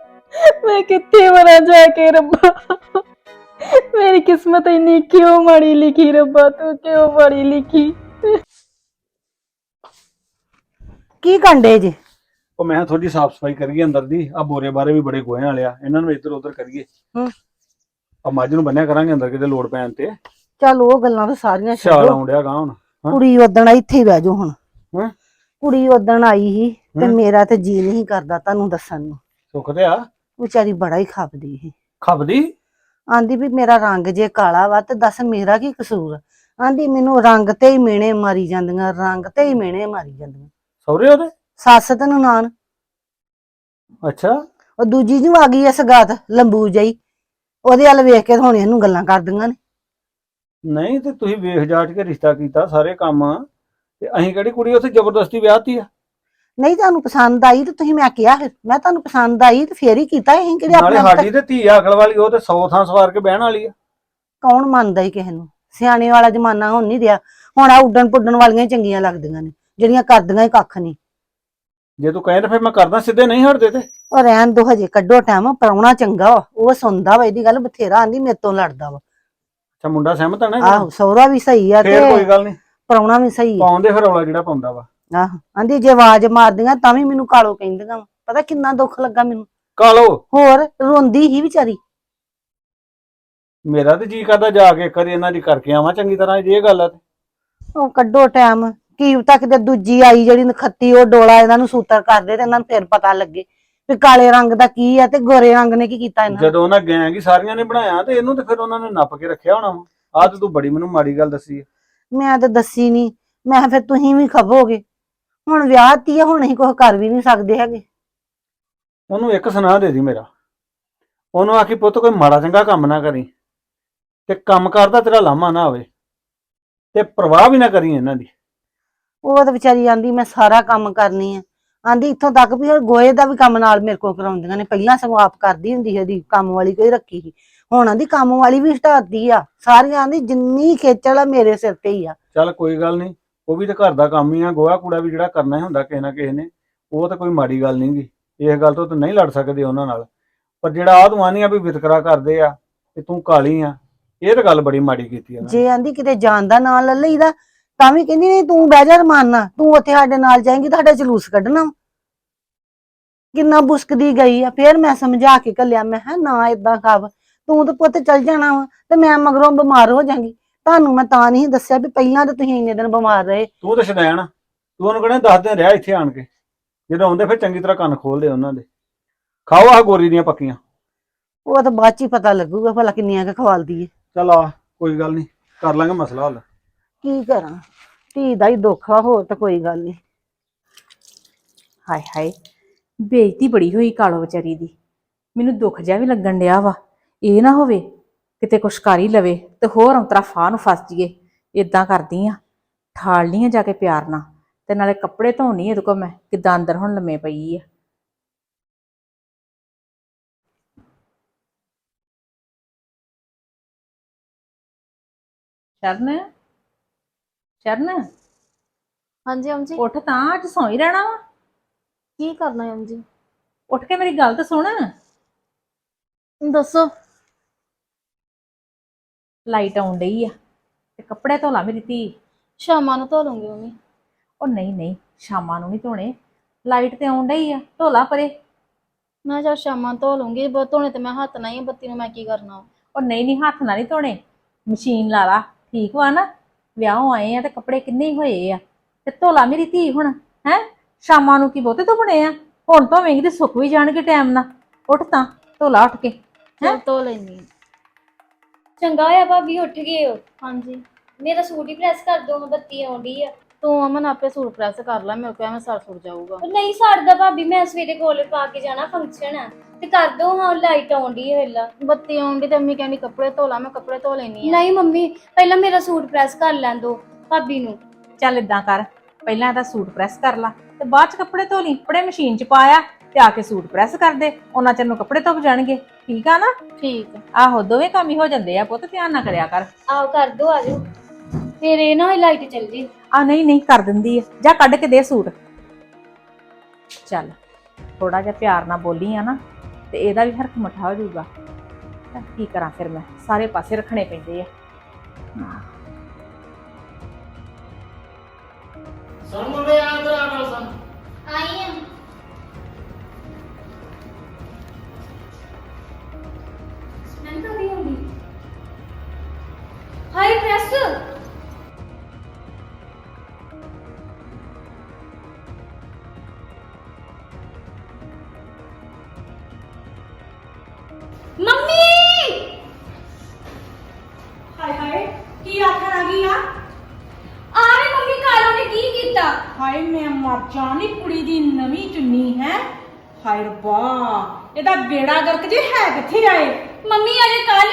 S4: ਮੈਂ ਕਿੱਥੇ ਮਰਾਂ ਜਾ ਕੇ ਰੱਬਾ? ਮੇਰੀ ਕਿਸਮਤ ਇੰਨੀ ਕਿਉਂ ਮਾੜੀ ਲਿਖੀ ਰੱਬਾ? ਤੂੰ ਕਿਉਂ ਮਾੜੀ ਲਿਖੀ?
S11: ਕੀ ਕੰਡੇ ਜੀ?
S12: ਉਹ ਮੈਂ ਥੋੜੀ ਸਾਫ਼ ਸਫ਼ਾਈ ਕਰੀਏ ਅੰਦਰ ਦੀ। ਆ ਬੋਰੇ ਬਾਰੇ ਵੀ ਬੜੇ ਗੋਹੇ ਆ। ਇਹਨਾਂ ਨੂੰ ਇੱਧਰ ਉੱਧਰ ਕਰੀਏ।
S11: ਹੂੰ।
S12: ਆ ਮੱਝ ਨੂੰ ਬੰਨਿਆ ਕਰਾਂਗੇ ਅੰਦਰ ਕਿਤੇ ਲੋੜ ਪੈਣ ਤੇ।
S11: ਚੱਲ ਉਹ ਗੱਲਾਂ ਤਾਂ ਸਾਰੀਆਂ
S12: ਸਿਆਲ
S11: ਛੱਡੋ।
S12: ਆਉਣ ਡਿਆ ਗਾਂ ਹੁਣ ਹਾਂ।
S11: ਕੁੜੀ ਉਦਣ ਇੱਥੇ ਹੀ ਬਹਿ ਜਾਓ ਹੁਣ।
S12: ਹੈਂ?
S11: ਕੁੜੀ ਉਦਣ ਆਈ ਸੀ ਤੇ। ਮੇਰਾ ਤੇ ਜੀ ਨਹੀਂ ਕਰਦਾ ਤੁਹਾਨੂੰ ਦੱਸਣ ਨੂੰ।
S12: ਸੁੱਖ ਤੇ ਆ?
S11: ਵਿਚਾਰੀ ਬੜਾ ਹੀ ਖਪਦੀ ਸੀ।
S12: ਖਪਦੀ?
S11: ਆਂਦੀ ਵੀ ਮੇਰਾ ਰੰਗ ਜੇ ਕਾਲਾ ਵਾ ਤੇ ਦੱਸ ਮੇਰਾ ਕੀ ਕਸੂਰ ਆਂਦੀ ਮੈਨੂੰ ਰੰਗ ਤੇ ਹੀ ਮਿਹਣੇ ਮਾਰੀ ਜਾਂਦੀਆਂ ਰੰਗ ਤੇ ਹੀ ਮਿਹਣੇ ਮਾਰੀ ਜਾਂਦੀਆਂ।
S12: ਸੌਰੇ ਉਹਦੇ?
S11: ਸੱਸ ਤੇ ਨਾਨ।
S12: ਅੱਛਾ।
S11: ਉਹ ਦੂਜੀ ਨੂੰ ਆ ਗਈ ਐ ਸਗਾਤ ਲੰਬੂ ਜਈ ਉਹਦੇ ਵੱਲ ਵੇਖ ਕੇ ਹੁਣ ਇਹਨੂੰ ਗੱਲਾਂ ਕਰਦੀਆਂ ਨੇ।
S12: ਨਹੀਂ ਤੇ ਤੁਸੀਂ ਵੇਖ ਜਾਟ ਕੇ ਰਿਸ਼ਤਾ ਕੀਤਾ ਸਾਰੇ ਕੰਮ। ਤੇ ਅਸੀਂ ਕਿਹੜੀ ਕੁੜੀ ਉੱਥੇ ਜ਼ਬਰਦਸਤੀ ਵਿਆਹਤੀ ਆ?
S11: ਨਹੀਂ ਤੁਹਾਨੂੰ ਪਸੰਦ ਆਈ ਤੇ ਤੁਸੀਂ ਮੈਂ ਕਿਹਾ ਫਿਰ। ਮੈਂ ਤੁਹਾਨੂੰ ਪਸੰਦ ਆਈ ਤੇ ਫੇਰ ਹੀ ਕੀਤਾ ਅਸੀਂ ਕਿਹੜੇ
S12: ਨਾਲੇ
S11: ਆਪਣਾ
S12: ਸਾਡੀ ਤੇ ਧੀ ਅਕਲ ਵਾਲੀ ਉਹ ਤੇ 100 ਥਾਂ ਸਵਾਰ ਕੇ ਬਹਿਣ ਵਾਲੀ ਆ।
S11: ਕੌਣ ਮੰਨਦਾ ਹੀ ਕਿਸੇ ਨੂੰ? ਸਿਆਣੇ ਵਾਲਾ ਜ਼ਮਾਨਾ ਹੁਣ ਨਹੀਂ ਰਿਹਾ। ਹੁਣ ਆ ਉੱਡਣ ਪੁੱਡਣ ਵਾਲੀਆਂ ਹੀ ਚੰਗੀਆਂ ਲੱਗਦੀਆਂ ਨੇ ਜਿਹੜੀਆਂ ਕਰਦੀਆਂ ਹੀ ਕੱਖ ਨਹੀਂ
S12: ਜੇ ਤੂੰ ਕਹੇ ਤਾਂ ਫਿਰ ਮੈਂ ਕਰਦਾ ਸਿੱਧੇ ਨਹੀਂ ਹਟਦੇ ਤੇ।
S11: ਉਹ ਰਹਿਣ ਦੋ ਹਜੇ ਕੱਢੋ ਟਾਈਮ ਪਰਾਉਣਾ ਚੰਗਾ ਵਾ ਉਹ ਸੁਣਦਾ ਵਾ ਇਹਦੀ ਗੱਲ ਬਥੇਰਾ ਆਂਦੀ ਮੇਰੇ ਤੋਂ ਲੜਦਾ ਵਾ।
S12: ਅੱਛਾ ਮੁੰਡਾ ਸਹਿਮਤ ਆ ਨਾ
S11: ਆਹੋ ਸਹੁਰਾ ਵੀ ਸਹੀ ਆ
S12: ਫੇਰ ਕੋਈ
S11: ਤੇ
S12: ਗੱਲ ਨਹੀਂ।
S11: ਪਰਾਉਣਾ ਵੀ ਸਹੀ ਆ।
S12: ਪਾਉਂਦੇ ਫਿਰ ਰੌਲਾ ਜਿਹੜਾ ਪਾਉਂਦਾ ਵਾ।
S11: ਆਹੋ ਆਂਦੀ ਜੇ ਆਵਾਜ਼ ਮਾਰਦੀਆਂ ਤਾਂ ਵੀ ਮੈਨੂੰ ਕਾਲੋ ਕਹਿੰਦੀਆਂ ਵਾ। ਪਤਾ ਕਿੰਨਾ ਦੁੱਖ ਲੱਗਾ ਮੈਨੂੰ।
S12: ਕਾਲੋ?
S11: ਹੋਰ ਰੋਂਦੀ ਹੀ ਵਿਚਾਰੀ।
S12: ਮੇਰਾ ਤੇ ਜੀ ਕਰਦਾ ਜਾ ਕੇ ਕਰੀ ਇਹਨਾਂ ਦੀ ਕਰਕੇ ਆਵਾਂ ਚੰਗੀ ਤਰ੍ਹਾਂ ਜੇ ਇਹ ਗੱਲ ਆ ਤੇ।
S11: ਉਹ ਕੱਢੋ ਟਾਈਮ। ਕੀ ਤੱਕ ਤੇ ਦੂਜੀ ਆਈ ਜਿਹੜੀ ਨਖੱਤੀ ਉਹ ਡੋਲਾ ਇਹਨਾਂ ਨੂੰ ਸੂਤਰ ਕਰਦੇ ਤੇ ਇਹਨਾਂ ਨੂੰ ਫਿਰ ਪਤਾ ਲੱਗੇ। ਵੀ ਕਾਲੇ ਰੰਗ ਦਾ ਕੀ ਆ ਤੇ ਗੋਰੇ ਰੰਗ ਨੇ ਕੀ ਕੀਤਾ ਇਹਨਾਂ।
S12: ਜਦੋਂ ਉਹਨਾਂ ਗੈਂਗ ਹੀ ਸਾਰੀਆਂ ਨੇ ਬਣਾਇਆ ਤੇ ਇਹਨੂੰ ਤੇ ਫਿਰ ਉਹਨਾਂ ਨੇ ਨੱਪ ਕੇ ਰੱਖਿਆ ਹੋਣਾ ਆਹ ਤੇ ਤੂੰ ਬੜੀ ਮੈਨੂੰ ਮਾੜੀ ਗੱਲ ਦੱਸੀ।
S11: ਮੈਂ ਤਾਂ ਦੱਸੀ ਨਹੀਂ ਮੈਂ ਕਿਹਾ ਫਿਰ ਤੁਸੀਂ ਵੀ ਖਪੋਗੇ। ਹੁਣ ਵਿਆਹ ਤੀ ਆ ਹੁਣ ਅਸੀਂ ਕੁਝ ਕਰ ਵੀ ਨਹੀਂ ਸਕਦੇ ਹੈਗੇ।
S12: ਉਹਨੂੰ ਇੱਕ ਸੁਣਾ ਦੇ ਦੀ ਮੇਰਾ। ਉਹਨੂੰ ਆਖੀ ਪੁੱਤ ਕੋਈ ਮਾੜਾ ਚੰਗਾ ਕੰਮ ਨਾ ਕਰੀ। ਤੇ ਕੰਮ ਕਰਦਾ ਤੇਰਾ ਲਾਮਾ ਨਾ ਹੋਵੇ। ਤੇ ਪ੍ਰਵਾਹ ਵੀ ਨਾ ਕਰੀ ਇਹਨਾਂ ਦੀ।
S11: ਉਹ ਤਾਂ ਵਿਚਾਰੀ ਆਂਦੀ ਮੈਂ ਸਾਰਾ ਕੰਮ ਕਰਨੀ ਆ। ਆਂਦੀ ਇੱਥੋਂ ਤੱਕ ਵੀ ਗੋਏ ਦਾ ਵੀ ਕੰਮ ਨਾਲ ਮੇਰੇ ਕੋਲ ਕਰਾਉਂਦੀਆਂ ਨੇ ਪਹਿਲਾਂ ਸਗੋਂ ਆਪ ਕਰਦੀ ਹੁੰਦੀ ਸੀ ਉਹਦੀ ਕੰਮ ਵਾਲੀ ਕੋਈ ਰੱਖੀ ਸੀ। ਹੁਣ ਆਂਦੀ ਕੰਮ ਵਾਲੀ ਵੀ ਹਟਾਤੀ ਆ ਸਾਰੀਆਂ ਆਂਦੀ ਜਿੰਨੀ ਖੇਚਲ ਆ ਮੇਰੇ ਸਿਰ ਤੇ ਹੀ ਆ।
S12: ਚੱਲ ਕੋਈ ਗੱਲ ਨਹੀਂ ਉਹ ਵੀ ਤੇ ਘਰ ਦਾ ਕੰਮ ਹੀ ਆ ਗੋਹਾ ਕੂੜਾ ਵੀ ਜਿਹੜਾ ਕਰਨਾ ਹੀ ਹੁੰਦਾ ਕਿਸੇ ਨਾ ਕਿਸੇ ਨੇ ਉਹ ਤਾਂ ਕੋਈ ਮਾੜੀ ਗੱਲ ਨਹੀਂਗੀ ਇਸ ਗੱਲ ਤੋਂ ਤਾਂ ਨਹੀਂ ਲੜ ਸਕਦੇ ਉਹਨਾਂ ਨਾਲ। ਪਰ ਜਿਹੜਾ ਆਹ ਤੂੰ ਆਨੀ ਆ ਵੀ ਵਿਤਕਰਾ ਕਰਦੇ ਆ ਤੇ ਤੂੰ ਕਾਲੀ ਆ ਇਹ ਤਾਂ ਗੱਲ ਬੜੀ ਮਾੜੀ ਕੀਤੀ ਆ।
S11: ਜੇ ਆਂਦੀ ਕਿਤੇ ਜਾਣ ਦਾ ਨਾਂ ਲੈ ਲਈਦਾ ਤਾਂ ਵੀ ਕਹਿੰਦੀ ਨਹੀਂ ਤੂੰ ਬਹਿ ਜਾ ਰਮਾਨਾ ਤੂੰ ਉੱਥੇ ਸਾਡੇ ਨਾਲ ਜਾਏਂਗੀ ਤੁਹਾਡਾ ਜਲੂਸ ਕੱਢਣਾ। ਕਿੰਨਾ ਬੁਸਕਦੀ ਗਈ ਆ ਫੇਰ ਮੈਂ ਸਮਝਾ ਕੇ ਕੱਲਿਆ ਮੈਂ ਕਿਹਾ ਨਾ ਇਦਾਂ ਖਾਵ ਤੂੰ ਤਾਂ ਪੁੱਤ ਚੱਲ ਜਾਣਾ ਵਾ ਤੇ ਮੈਂ ਮਗਰੋਂ ਬਿਮਾਰ ਹੋ ਜਾਾਂਗੀ। ਤੁਹਾਨੂੰ ਮੈਂ ਤਾਂ ਨਹੀਂ ਦੱਸਿਆ ਵੀ ਪਹਿਲਾਂ ਤਾਂ ਤੁਸੀਂ ਇੰਨੇ ਦਿਨ ਬਿਮਾਰ ਰਹੇ।
S12: ਤੂੰ ਤਾਂ ਆ। ਤੂੰ ਉਹਨੂੰ ਕਹਿੰਦਾ ਦੱਸ ਦਿਨ ਰਿਹਾ ਇੱਥੇ ਆਣ ਕੇ ਜਦੋਂ ਆਉਂਦੇ ਫਿਰ ਚੰਗੀ ਤਰ੍ਹਾਂ ਕੰਨ ਖੋਲਦੇ ਉਹਨਾਂ ਦੇ। ਖਾਓ ਆਹ ਗੋਰੀ ਦੀਆਂ ਪੱਕੀਆਂ।
S11: ਉਹ ਤਾਂ ਬਾਅਦ ਚ ਹੀ ਪਤਾ ਲੱਗੂਗਾ ਭਲਾ ਕਿੰਨੀਆਂ ਕੁ ਖਵਾਲਦੀ ਏ।
S12: ਚੱਲ ਆ ਕੋਈ ਗੱਲ ਨਹੀਂ ਕਰ ਲਾਂਗੇ ਮਸਲਾ ਹੱਲ।
S11: ਕੀ ਕਰਾਂ? ਧੀ ਦਾ ਹੀ ਦੁੱਖ ਆ, ਹੋਰ ਤਾਂ ਕੋਈ ਗੱਲ ਨਹੀਂ।
S3: ਹਾਏ ਹਾਏ, ਬੇਇੱਜ਼ਤੀ ਬੜੀ ਹੋਈ ਕਾਲੋ ਵਿਚਾਰੀ ਦੀ। ਮੈਨੂੰ ਦੁੱਖ ਜਿਹਾ ਵੀ ਲੱਗਣ ਡਿਆ ਵਾ। ਇਹ ਨਾ ਹੋਵੇ ਕਿਤੇ ਕੁਛ ਕਰ ਹੀ ਲਵੇ ਤੇ ਹੋਰ ਅੰਤਰਾ ਫਾਹ ਨੂੰ ਫਸ ਜੀਏ ਇਦਾਂ ਕਰਦੀ ਆ ਠਾਲਨੀ ਆ ਜਾ ਕੇ ਪਿਆਰ ਨਾਲ। ਤੇ ਨਾਲੇ ਕੱਪੜੇ ਧੋਣੀ ਇਹਦੇ ਕੋ ਮੈਂ, ਕਿਦਾਂ ਅੰਦਰ ਹੁਣ ਲੰਮੇ ਪਈ ਆ। ਸ਼ਰਨ? ਸ਼ਰਨ
S4: ਹਾਂਜੀ ਅਮ ਜੀ
S3: ਉੱਠ ਤਾਂ ਅੱਜ ਸੌਂ ਹੀ ਰਹਿਣਾ ਵਾ।
S4: ਕੀ ਕਰਨਾ ਅਮ ਜੀ
S3: ਉੱਠ ਕੇ ਮੇਰੀ ਗੱਲ ਤਾਂ ਸੁਣ।
S4: ਦੱਸੋ।
S3: ਲਾਈਟ ਆਉਣ ਡਈ ਆ ਤੇ ਕੱਪੜੇ ਧੋ ਲਾ ਮੇਰੀ ਧੀ।
S4: ਸ਼ਾਮਾਂ ਨੂੰ ਧੋ ਲੂੰਗੀ ਮੰਮੀ।
S3: ਉਹ ਨਹੀਂ ਨਹੀਂ ਸ਼ਾਮਾਂ ਨੂੰ ਨਹੀਂ ਧੋਣੇ। ਲਾਈਟ ਤੇ ਆਉਣ ਡਈ ਆ ਧੋ ਲਾ ਪਰੇ।
S4: ਮੈਂ ਚਲ ਸ਼ਾਮਾਂ ਧੋ ਲੂੰਗੀ ਬ ਧੋਣੇ ਤੇ ਮੈਂ ਹੱਥ ਨਾਲ ਹੀ ਆ, ਬੱਤੀ ਨੂੰ ਮੈਂ ਕੀ ਕਰਨਾ ਵਾ।
S3: ਉਹ ਨਹੀਂ ਨਹੀਂ ਹੱਥ ਨਾਲ ਨਹੀਂ ਧੋਣੇ। ਮਸ਼ੀਨ ਲਾ ਲਾ ਠੀਕ ਵਾ ਨਾ? ਵਿਆਹੋਂ ਆਏ ਆ ਤੇ ਕੱਪੜੇ ਕਿੰਨੇ ਹੀ ਹੋਏ ਆ। ਤੇ ਧੋ ਲਾ ਮੇਰੀ ਧੀ ਹੁਣ ਹੈ? ਸ਼ਾਮਾਂ ਨੂੰ ਕੀ ਬਹੁਤੇ ਧੋਣੇ ਆ? ਹੁਣ ਧੋਵੇਂਗੀ ਤੇ ਸੁੱਕ ਵੀ ਜਾਣਗੇ ਟਾਈਮ ਨਾਲ। ਉੱਠ ਤਾਂ ਧੋ ਲਾ ਉੱਠ ਕੇ
S4: ਚੱਲ ਧੋ ਲੈਣੀ
S9: ਚੰਗਾ ਹੋਇਆ ਭਾਬੀ ਉੱਠ ਗਏ ਹੋ।
S4: ਹਾਂਜੀ।
S9: ਮੇਰਾ ਸੂਟ ਹੀ ਪ੍ਰੈਸ ਕਰ ਦੋ ਬੱਤੀ ਆਉਂਦੀ ਆ।
S4: ਤੂੰ ਅਮਨ ਆਪੇ ਸੂਟ ਪ੍ਰੈਸ ਕਰ ਲੈ ਮੇਰੇ ਕੋਲ ਐਵੇਂ ਸਰ ਸੁਰ ਜਾਊਗਾ।
S9: ਉਹ ਨਹੀਂ ਸੜਦਾ ਭਾਬੀ ਮੈਂ ਸਵੇਰੇ ਕੋਲ ਪਾ ਕੇ ਜਾਣਾ ਫੰਕਸ਼ਨ ਆ। ਤੇ ਕਰ ਦੋ ਹਾਂ ਲਾਈਟ ਆਉਂਦੀ ਹੈ ਵੇਲਾ।
S4: ਬੱਤੀ ਆਉਂਦੀ ਤੇ ਅੰਮੀ ਕਹਿੰਦੀ ਕੱਪੜੇ ਧੋ ਲਾ ਮੈਂ ਕੱਪੜੇ ਧੋ ਲੈਣੀ ਆ।
S9: ਨਹੀਂ ਮੰਮੀ ਪਹਿਲਾਂ ਮੇਰਾ ਸੂਟ ਪ੍ਰੈਸ ਕਰ ਲੈਣ ਦੋ ਭਾਬੀ ਨੂੰ।
S3: ਚੱਲ ਇਦਾਂ ਕਰ ਪਹਿਲਾਂ ਇਹਦਾ ਸੂਟ ਪ੍ਰੈਸ ਕਰ ਲਾ ਤੇ ਬਾਅਦ ਚ ਕੱਪੜੇ ਧੋ ਲਈ ਕੱਪੜੇ ਮਸ਼ੀਨ ਚ ਪਾਇਆ ਤੇ ਆ ਕੇ ਸੂਟ ਪ੍ਰੈਸ ਕਰ ਦੇ ਉਹਨਾਂ ਚਿਰ ਨੂੰ ਕੱਪੜੇ ਧੁੱਪ ਜਾਣਗੇ ਠੀਕ ਆ ਨਾ?
S4: ਠੀਕ ਆ।
S3: ਆਹੋ ਦੋਵੇਂ ਕੰਮ ਹੀ ਹੋ ਜਾਂਦੇ ਆ ਪੁੱਤ ਧਿਆਨ ਨਾ ਕਰਿਆ ਕਰ।
S9: ਆਓ ਕਰ ਦੋ ਆਜੋ ਫਿਰ ਇਹ ਨਾ ਲਾਈਟ ਚੱਲ ਜੀ।
S3: ਆ ਨਹੀਂ ਨਹੀਂ ਕਰ ਦਿੰਦੀ ਆ। ਜਾ ਕੱਢ ਕੇ ਦੇ ਸੂਟ। ਚੱਲ ਥੋੜਾ ਜਿਹਾ ਪਿਆਰ ਨਾਲ ਬੋਲੀ ਆ ਨਾ ਤੇ ਇਹਦਾ ਵੀ ਹਰਖ ਮਠਾ ਹੋ ਜਾਊਗਾ। ਤਾਂ ਕੀ ਕਰਾਂ ਫਿਰ ਮੈਂ? ਸਾਰੇ ਪਾਸੇ ਰੱਖਣੇ ਪੈਂਦੇ ਆ।
S5: ਸਾਨੂੰ ਵੇ ਆ ਕਰਾ ਕਰ ਸਨ।
S7: ਬੇੜਾ ਗਰਕ ਜੇ ਹੈ ਕਿੱਥੇ ਆਏ
S9: ਮੰਮੀ ਅਜੇ ਕੱਲ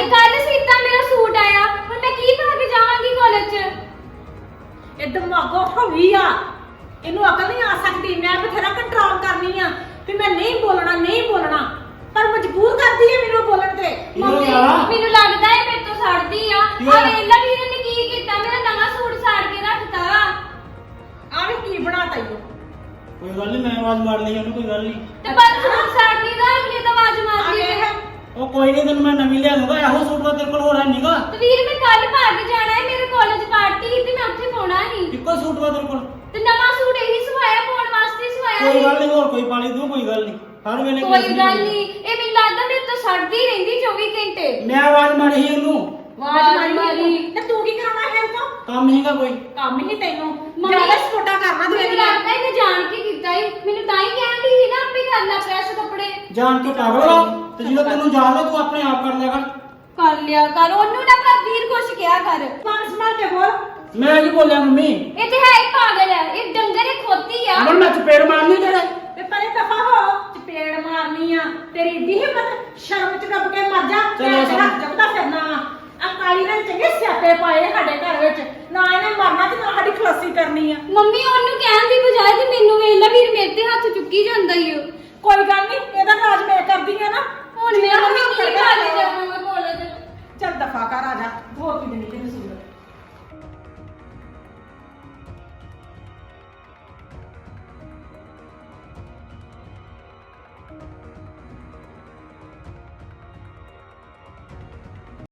S9: ਅਰੇ ਕੱਲ ਸੀਤਾ ਮੇਰਾ ਸੂਟ ਆਇਆ। ਹੁਣ ਮੈਂ ਕੀ ਪਾ ਕੇ ਜਾਵਾਂਗੀ ਕਾਲਜ 'ਚ?
S7: ਇਹ ਦਿਮਾਗੋਂ ਹੌਲੀ ਆ। ਇਹਨੂੰ ਅਕਲ ਨਹੀਂ ਆ ਸਕਦੀ। ਮੈਂ ਬਥੇਰਾ ਕੰਟਰੋਲ ਕਰਨੀ ਆ। ਵੀ ਮੈਂ ਨਹੀਂ ਬੋਲਣਾ ਨਹੀਂ ਬੋਲਣਾ। ਪਰ ਮਜਬੂਰ ਕਰਦੀ ਹੈ ਮੈਨੂੰ ਬੋਲਣ ਤੇ।
S9: ਮੰਮੀ ਮੈਨੂੰ ਲੱਗਦਾ ਹੈ ਮੇਰੇ ਤੋਂ ਸੜਦੀ ਆ।
S5: ਕੀ
S9: ਆ
S5: ਹੋਇਆ?
S9: ਵੇਲਾ ਵੀਰ ਨੇ ਕੀ ਕੀਤਾ? ਮੇਰਾ ਨਵਾਂ ਸੂਟ ਸਾੜ ਕੇ ਰੱਖਤਾ।
S7: ਆ ਵੀ ਕੀ ਬਣਾਤਾ ਈਓ
S5: ਕੋਈ ਗੱਲ ਨਹੀਂ ਮੈਂ ਆਵਾਜ਼ ਮਾਰ ਲਈ ਉਹਨੂੰ ਕੋਈ ਗੱਲ ਨਹੀਂ
S9: ਤੇ ਪਰ ਸੂਟ ਸਾੜਦੀ ਦਾ ਅਗਲੀ ਤਾਂ ਆਵਾਜ਼
S7: ਆ।
S9: ਮਾਰਦੀ
S7: ਵੇਖ।
S9: ਹੈ
S5: ਉਹ ਕੋਈ ਨਹੀਂ ਤੈਨੂੰ ਮੈਂ ਨਵੀਂ ਲਿਆ ਦੂੰਗਾ ਇਹੋ ਸੂਟ ਵਾ ਤੇਰੇ ਕੋਲ ਹੋਰ ਹੈ ਨਹੀਂਗਾ
S9: ਤੇ ਵੀਰ ਮੈਂ ਕੱਲ ਪਾ ਕੇ ਜਾਣਾ ਹੈ ਮੇਰੇ ਕਾਲਜ ਪਾਰਟੀ ਤੇ ਮੈਂ ਉੱਥੇ ਪਾਉਣਾ ਨਹੀਂ
S5: ਇੱਕੋ ਸੂਟ ਵਾ ਤੇਰੇ ਕੋਲ।
S9: ਤੇ ਨਵਾਂ ਸੂਟ ਇਹੀ ਸਵਾਇਆ ਪਾਉਣ ਵਾਸਤੇ ਹੀ ਸਵਾਇਆ
S5: ਕੋਈ ਗੱਲ ਨਹੀਂ ਹੋਰ ਕੋਈ ਪਾਣੀ ਦੂ ਕੋਈ ਗੱਲ ਨਹੀਂ ਹਰ ਵੇਲੇ
S9: ਕੋਈ ਗੱਲ ਨਹੀਂ ਇਹ ਮੈਨੂੰ ਲੱਗਦਾ ਮੇਰੇ ਤੋਂ ਸੜਦੀ ਰਹਿੰਦੀ 24 ਘੰਟੇ।
S5: ਮੈਂ ਆਵਾਜ਼ ਮਾਰੀ ਸੀ ਉਹਨੂੰ।
S7: ਆਵਾਜ਼ ਮਾਰੀ। ਤੇ ਤੂੰ ਕੀ ਕਰਨਾ ਹੈ ਉਹ
S5: ਕੰਮ ਨਹੀਂਗਾ ਕੋਈ।
S7: ਕੰਮ ਹੀ ਤੈਨੂੰ। ਜ਼ਿਆਦਾ ਸਪੋਟਾ ਕਰਨਾ
S9: ਮੈਨੂੰ
S7: ਦੇਣੀਆਂ
S9: ਲੱਗਦਾ ਇਹਨੇ ਜਾਣ ਕੇ ਕੀਤਾ ਹੀ ਮੈਨੂੰ ਤਾਂ ਹੀ ਕਹਿਣ ਦੀ ਸੀ ਨਾ ਆਪੇ ਕਰ ਲੈ ਪ੍ਰੈਸ ਕੱਪੜੇ।
S5: ਜਾਣ ਕੇ ਪਾਗਲ ਵਾ ਤੇ ਜਦੋਂ ਤੈਨੂੰ ਜਾਣ ਲਾ ਤੂੰ ਆਪਣੇ ਆਪ ਕਰ ਲਿਆ ਕਰ।
S9: ਕਰ ਲਿਆ ਕਰ। ਉਹਨੂੰ ਨਾ ਕਰ ਵੀਰ ਕੁਛ ਕਿਹਾ ਕਰ।
S7: ਮਾਨ ਸੰਭਾਲ ਕੇ ਬੋਲ।
S5: ਮੈਂ ਕੀ ਬੋਲਿਆ ਮੰਮੀ?
S9: ਇਹ ਤੇ ਹੈ ਹੀ ਪਾਗਲ ਹੈ। ਇਹ ਡੰਗਰ ਇਹ ਖੋਤੀ ਆ।
S5: ਅਮਨ ਮੈਂ ਚਪੇੜ ਮਾਰਨੀ ਤੇਰੇ
S7: ਤੇ ਪਰੇ ਦਫਾ ਹੋ ਚਪੇੜ ਮਾਰਨੀ ਆ ਤੇਰੀ ਏਡੀ ਹਿੰਮਤ ਸ਼ਰਮ ਚ ਡੱਬ ਕੇ ਮਰ ਜਾ
S5: ਚਲੋ
S7: ਮੈਂ
S5: ਚਲੋ।
S7: ਹੱਥ ਜਪਦਾ ਫਿਰਨਾ ਵਾ ਆ ਕਾਲੀ ਨੇ ਸਿਆਪੇ ਪਾਏ ਸਾਡੇ ਘਰ ਵਿੱਚ। ਨਾ ਇਹਨੇ ਮਰਨਾ ਤੇ ਨਾ ਸਾਡੀ ਖਲਾਸੀ ਕਰਨੀ ਆ।
S9: ਮੰਮੀ ਉਹਨੂੰ ਕਹਿਣ ਦੀ ਬਜਾਏ ਤੇ ਮੈਨੂੰ ਵੇਖ ਲੈ ਵੀਰ ਮੇਰੇ ਤੇ ਹੱਥ ਚੁੱਕੀ ਜਾਂਦਾ ਈ ਓ।
S7: ਕੋਈ ਗੱਲ ਨਹੀਂ ਇਹਦਾ ਰਾਜ ਮੈਂ ਕਰਦੀ ਆ ਨਾ।
S9: ਹੁਣ ਮੇਰਾ ਮੰਮੀ ਕੀ ਜਾਵਾਂਗਾ ਕਾਲਜ
S7: ਚੱਲ ਦਫਾ ਕਰ ਆ ਜਾ ਹੋਰ ਕੀ ਦੇਣੀ ਤੈਨੂੰ ਸੂਟ